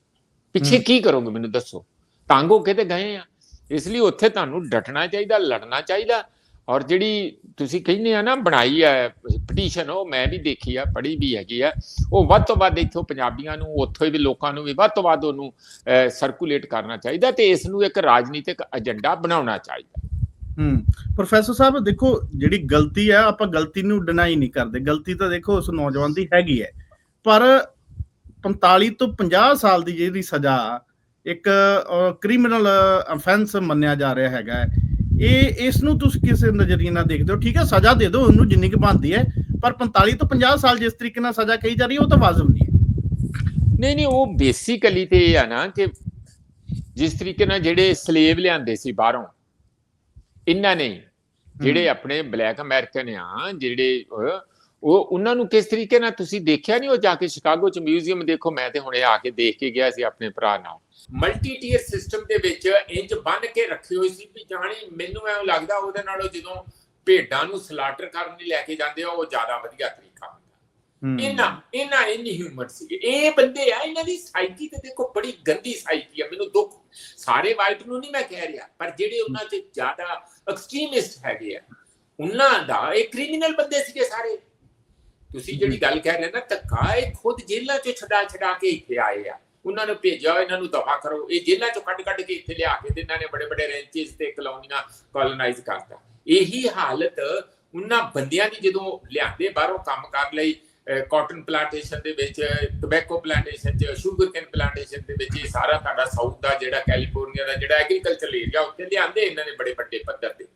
ਪਿੱਛੇ। ਕੀ ਕਰੋਗੇ ਮੈਨੂੰ ਦੱਸੋ? ਤੰਗ ਹੋ ਕੇ ਤੇ ਗਏ ਆ। ਇਸ ਲਈ ਉੱਥੇ ਤੁਹਾਨੂੰ ਡਟਣਾ ਚਾਹੀਦਾ, ਲੜਨਾ ਚਾਹੀਦਾ। ਔਰ ਜਿਹੜੀ ਤੁਸੀਂ ਕਹਿੰਦੇ ਆ ਨਾ, ਬਣਾਈ ਹੈ ਪਟੀਸ਼ਨ ਉਹ ਮੈਂ ਵੀ ਦੇਖੀ ਆ, ਪੜ੍ਹੀ ਵੀ ਹੈਗੀ ਆ। ਉਹ ਵੱਧ ਤੋਂ ਵੱਧ ਇੱਥੋਂ ਪੰਜਾਬੀਆਂ ਨੂੰ, ਉੱਥੋਂ ਵੀ ਲੋਕਾਂ ਨੂੰ ਵੀ ਵੱਧ ਤੋਂ ਵੱਧ ਉਹਨੂੰ ਸਰਕੂਲੇਟ ਕਰਨਾ ਚਾਹੀਦਾ ਤੇ ਇਸ ਨੂੰ ਇੱਕ ਰਾਜਨੀਤਿਕ ਏਜੰਡਾ ਬਣਾਉਣਾ ਚਾਹੀਦਾ। ਹੂੰ, ਪ੍ਰੋਫੈਸਰ ਸਾਹਿਬ, ਦੇਖੋ, ਜਿਹੜੀ ਗਲਤੀ ਹੈ ਆਪਾਂ ਗਲਤੀ ਨੂੰ ਡਿਨਾਈ ਨਹੀਂ ਕਰਦੇ। ਗਲਤੀ ਤਾਂ ਦੇਖੋ, ਉਸ ਨੌਜਵਾਨ ਦੀ ਹੈਗੀ ਹੈ। ਪਰ 45 ਤੋਂ 50 ਸਾਲ ਦੀ ਜਿਹੜੀ ਸਜ਼ਾ ਇੱਕ ਕ੍ਰਿਮੀਨਲ ਅਫੈਂਸ ਮੰਨਿਆ ਜਾ ਰਿਹਾ ਹੈਗਾ ਹੈ। ਇਹ ਇਸ ਨੂੰ ਤੁਸੀਂ ਕਿਸੇ ਨਜ਼ਰੀਏ ਨਾਲ ਦੇਖਦੇ ਹੋ ਠੀਕ ਹੈ ਸਜ਼ਾ ਦੇ ਦਿਓ ਉਹਨੂੰ ਜਿੰਨੀ ਕੁ ਬਣਦੀ ਹੈ ਪਰ 45 ਤੋਂ 50 ਸਾਲ ਜਿਸ ਤਰੀਕੇ ਨਾਲ ਸਜ਼ਾ ਕਹੀ ਜਾ ਰਹੀ ਹੈ ਉਹ ਤਾਂ ਵਾਜਬ ਨਹੀਂ ਹੈ। ਨਹੀਂ ਨਹੀਂ ਉਹ ਬੇਸਿਕਲੀ ਤੇ ਇਹ ਆ ਨਾ ਕਿ ਜਿਸ ਤਰੀਕੇ ਨਾਲ ਜਿਹੜੇ ਸਲੇਵ ਲਿਆਂਦੇ ਸੀ ਬਾਹਰੋਂ ਇੰਨਾ ਨਹੀਂ ਜਿਹੜੇ ਆਪਣੇ ਬਲੈਕ ਅਮਰੀਕਨ ਆ ਜਿਹੜੇ ਉਹ ਉਹਨਾਂ ਨੂੰ ਕਿਸ ਤਰੀਕੇ ਨਾਲ ਤੁਸੀਂ ਦੇਖਿਆ ਨਹੀਂ ਉਹ ਜਾ ਕੇ ਸ਼ਿਕਾਗੋ ਚ ਮਿਊਜ਼ੀਅਮ ਦੇਖੋ ਮੈਂ ਤੇ ਹੁਣੇ ਆ ਕੇ ਦੇਖ ਕੇ ਗਿਆ ਸੀ ਆਪਣੇ ਭਰਾ ਨਾਲ। ਮਲਟੀ ਟੀਅਰ ਸਿਸਟਮ ਦੇ ਵਿੱਚ ਇੰਜ ਬੰਨ ਕੇ ਰੱਖੇ ਹੋਏ ਸੀ ਵੀ ਜਾਣੀ ਮੈਨੂੰ ਐਂ ਲੱਗਦਾ ਉਹਦੇ ਨਾਲੋਂ ਜਦੋਂ ਭੇਡਾਂ ਨੂੰ ਸਲਾਟਰ ਕਰਨ ਲਈ ਲੈ ਕੇ ਜਾਂਦੇ ਆ ਉਹ ਜ਼ਿਆਦਾ ਵਧੀਆ ਤਰੀਕਾ ਹੁੰਦਾ। ਇਹਨਾਂ ਇਹਨਾਂ ਇਨ ਹਿਊਮਨ ਸੀ। ਇਹ ਬੰਦੇ ਆ ਇਹਨਾਂ ਦੀ ਸਾਈਕੀ ਤੇ ਦੇਖੋ ਬੜੀ ਗੰਦੀ ਸਾਈਕੀ ਆ ਮੈਨੂੰ ਦੁੱਖ। ਸਾਰੇ ਵਾਈਟ ਨੂੰ ਨਹੀਂ ਮੈਂ ਕਹਿ ਰਿਹਾ ਪਰ ਜਿਹੜੇ ਉਹਨਾਂ 'ਚ ਜ਼ਿਆਦਾ ਐਕਸਟ੍ਰੀਮਿਸਟ ਹੈਗੇ ਆ ਉਹਨਾਂ ਦਾ ਇਹ ਕ੍ਰਿਮੀਨਲ ਬੰਦੇ ਸੀਗੇ ਸਾਰੇ। ਤੁਸੀਂ ਜਿਹੜੀ ਗੱਲ ਕਹਿ ਰਹੇ ਨਾ ਧੱਕਾ ਇਹ ਖੁਦ ਜੇਲ੍ਹਾਂ 'ਚੋਂ ਛਡਾ ਛਡਾ ਕੇ ਇੱਥੇ ਆਏ ਆ। ਉਹਨਾਂ ਨੂੰ ਭੇਜਿਆ, ਇਹਨਾਂ ਨੂੰ ਦਫਾ ਕਰੋ। ਇਹ ਜੇਲ੍ਹਾਂ 'ਚੋਂ ਕੱਢ ਕੱਢ ਕੇ ਇੱਥੇ ਲਿਆ ਕੇ ਤੇ ਇਹਨਾਂ ਨੇ ਬੜੇ ਬੜੇ ਰੈਂਚਸ ਤੇ ਕਲੋਨੀਆਂ ਕਲੋਨਾਈਜ਼ ਕਰਤਾ। ਇਹੀ ਹਾਲਤ ਉਹਨਾਂ ਬੰਦਿਆਂ ਦੀ ਜਦੋਂ ਲਿਆਂਦੇ ਬਾਹਰੋਂ ਕੰਮ ਕਰ ਲਈ ਕਾਟਨ ਪਲਾਂਟੇਸ਼ਨ ਦੇ ਵਿੱਚ ਟੋਬੈਕੋ ਪਲਾਂਟੇਸ਼ਨ ਚ ਸ਼ੂਗਰ ਕੈਨ ਪਲਾਂਟੇਸ਼ਨ ਦੇ ਵਿੱਚ, ਇਹ ਸਾਰਾ ਤੁਹਾਡਾ ਸਾਊਥ ਦਾ ਜਿਹੜਾ ਕੈਲੀਫੋਰਨੀਆ ਦਾ ਜਿਹੜਾ ਐਗਰੀਕਲਚਰ ਏਰੀਆ ਉੱਥੇ ਲਿਆਂਦੇ, ਇਹਨਾਂ ਨੇ ਬੜੇ ਵੱਡੇ ਪੱਧਰ ਤੇ।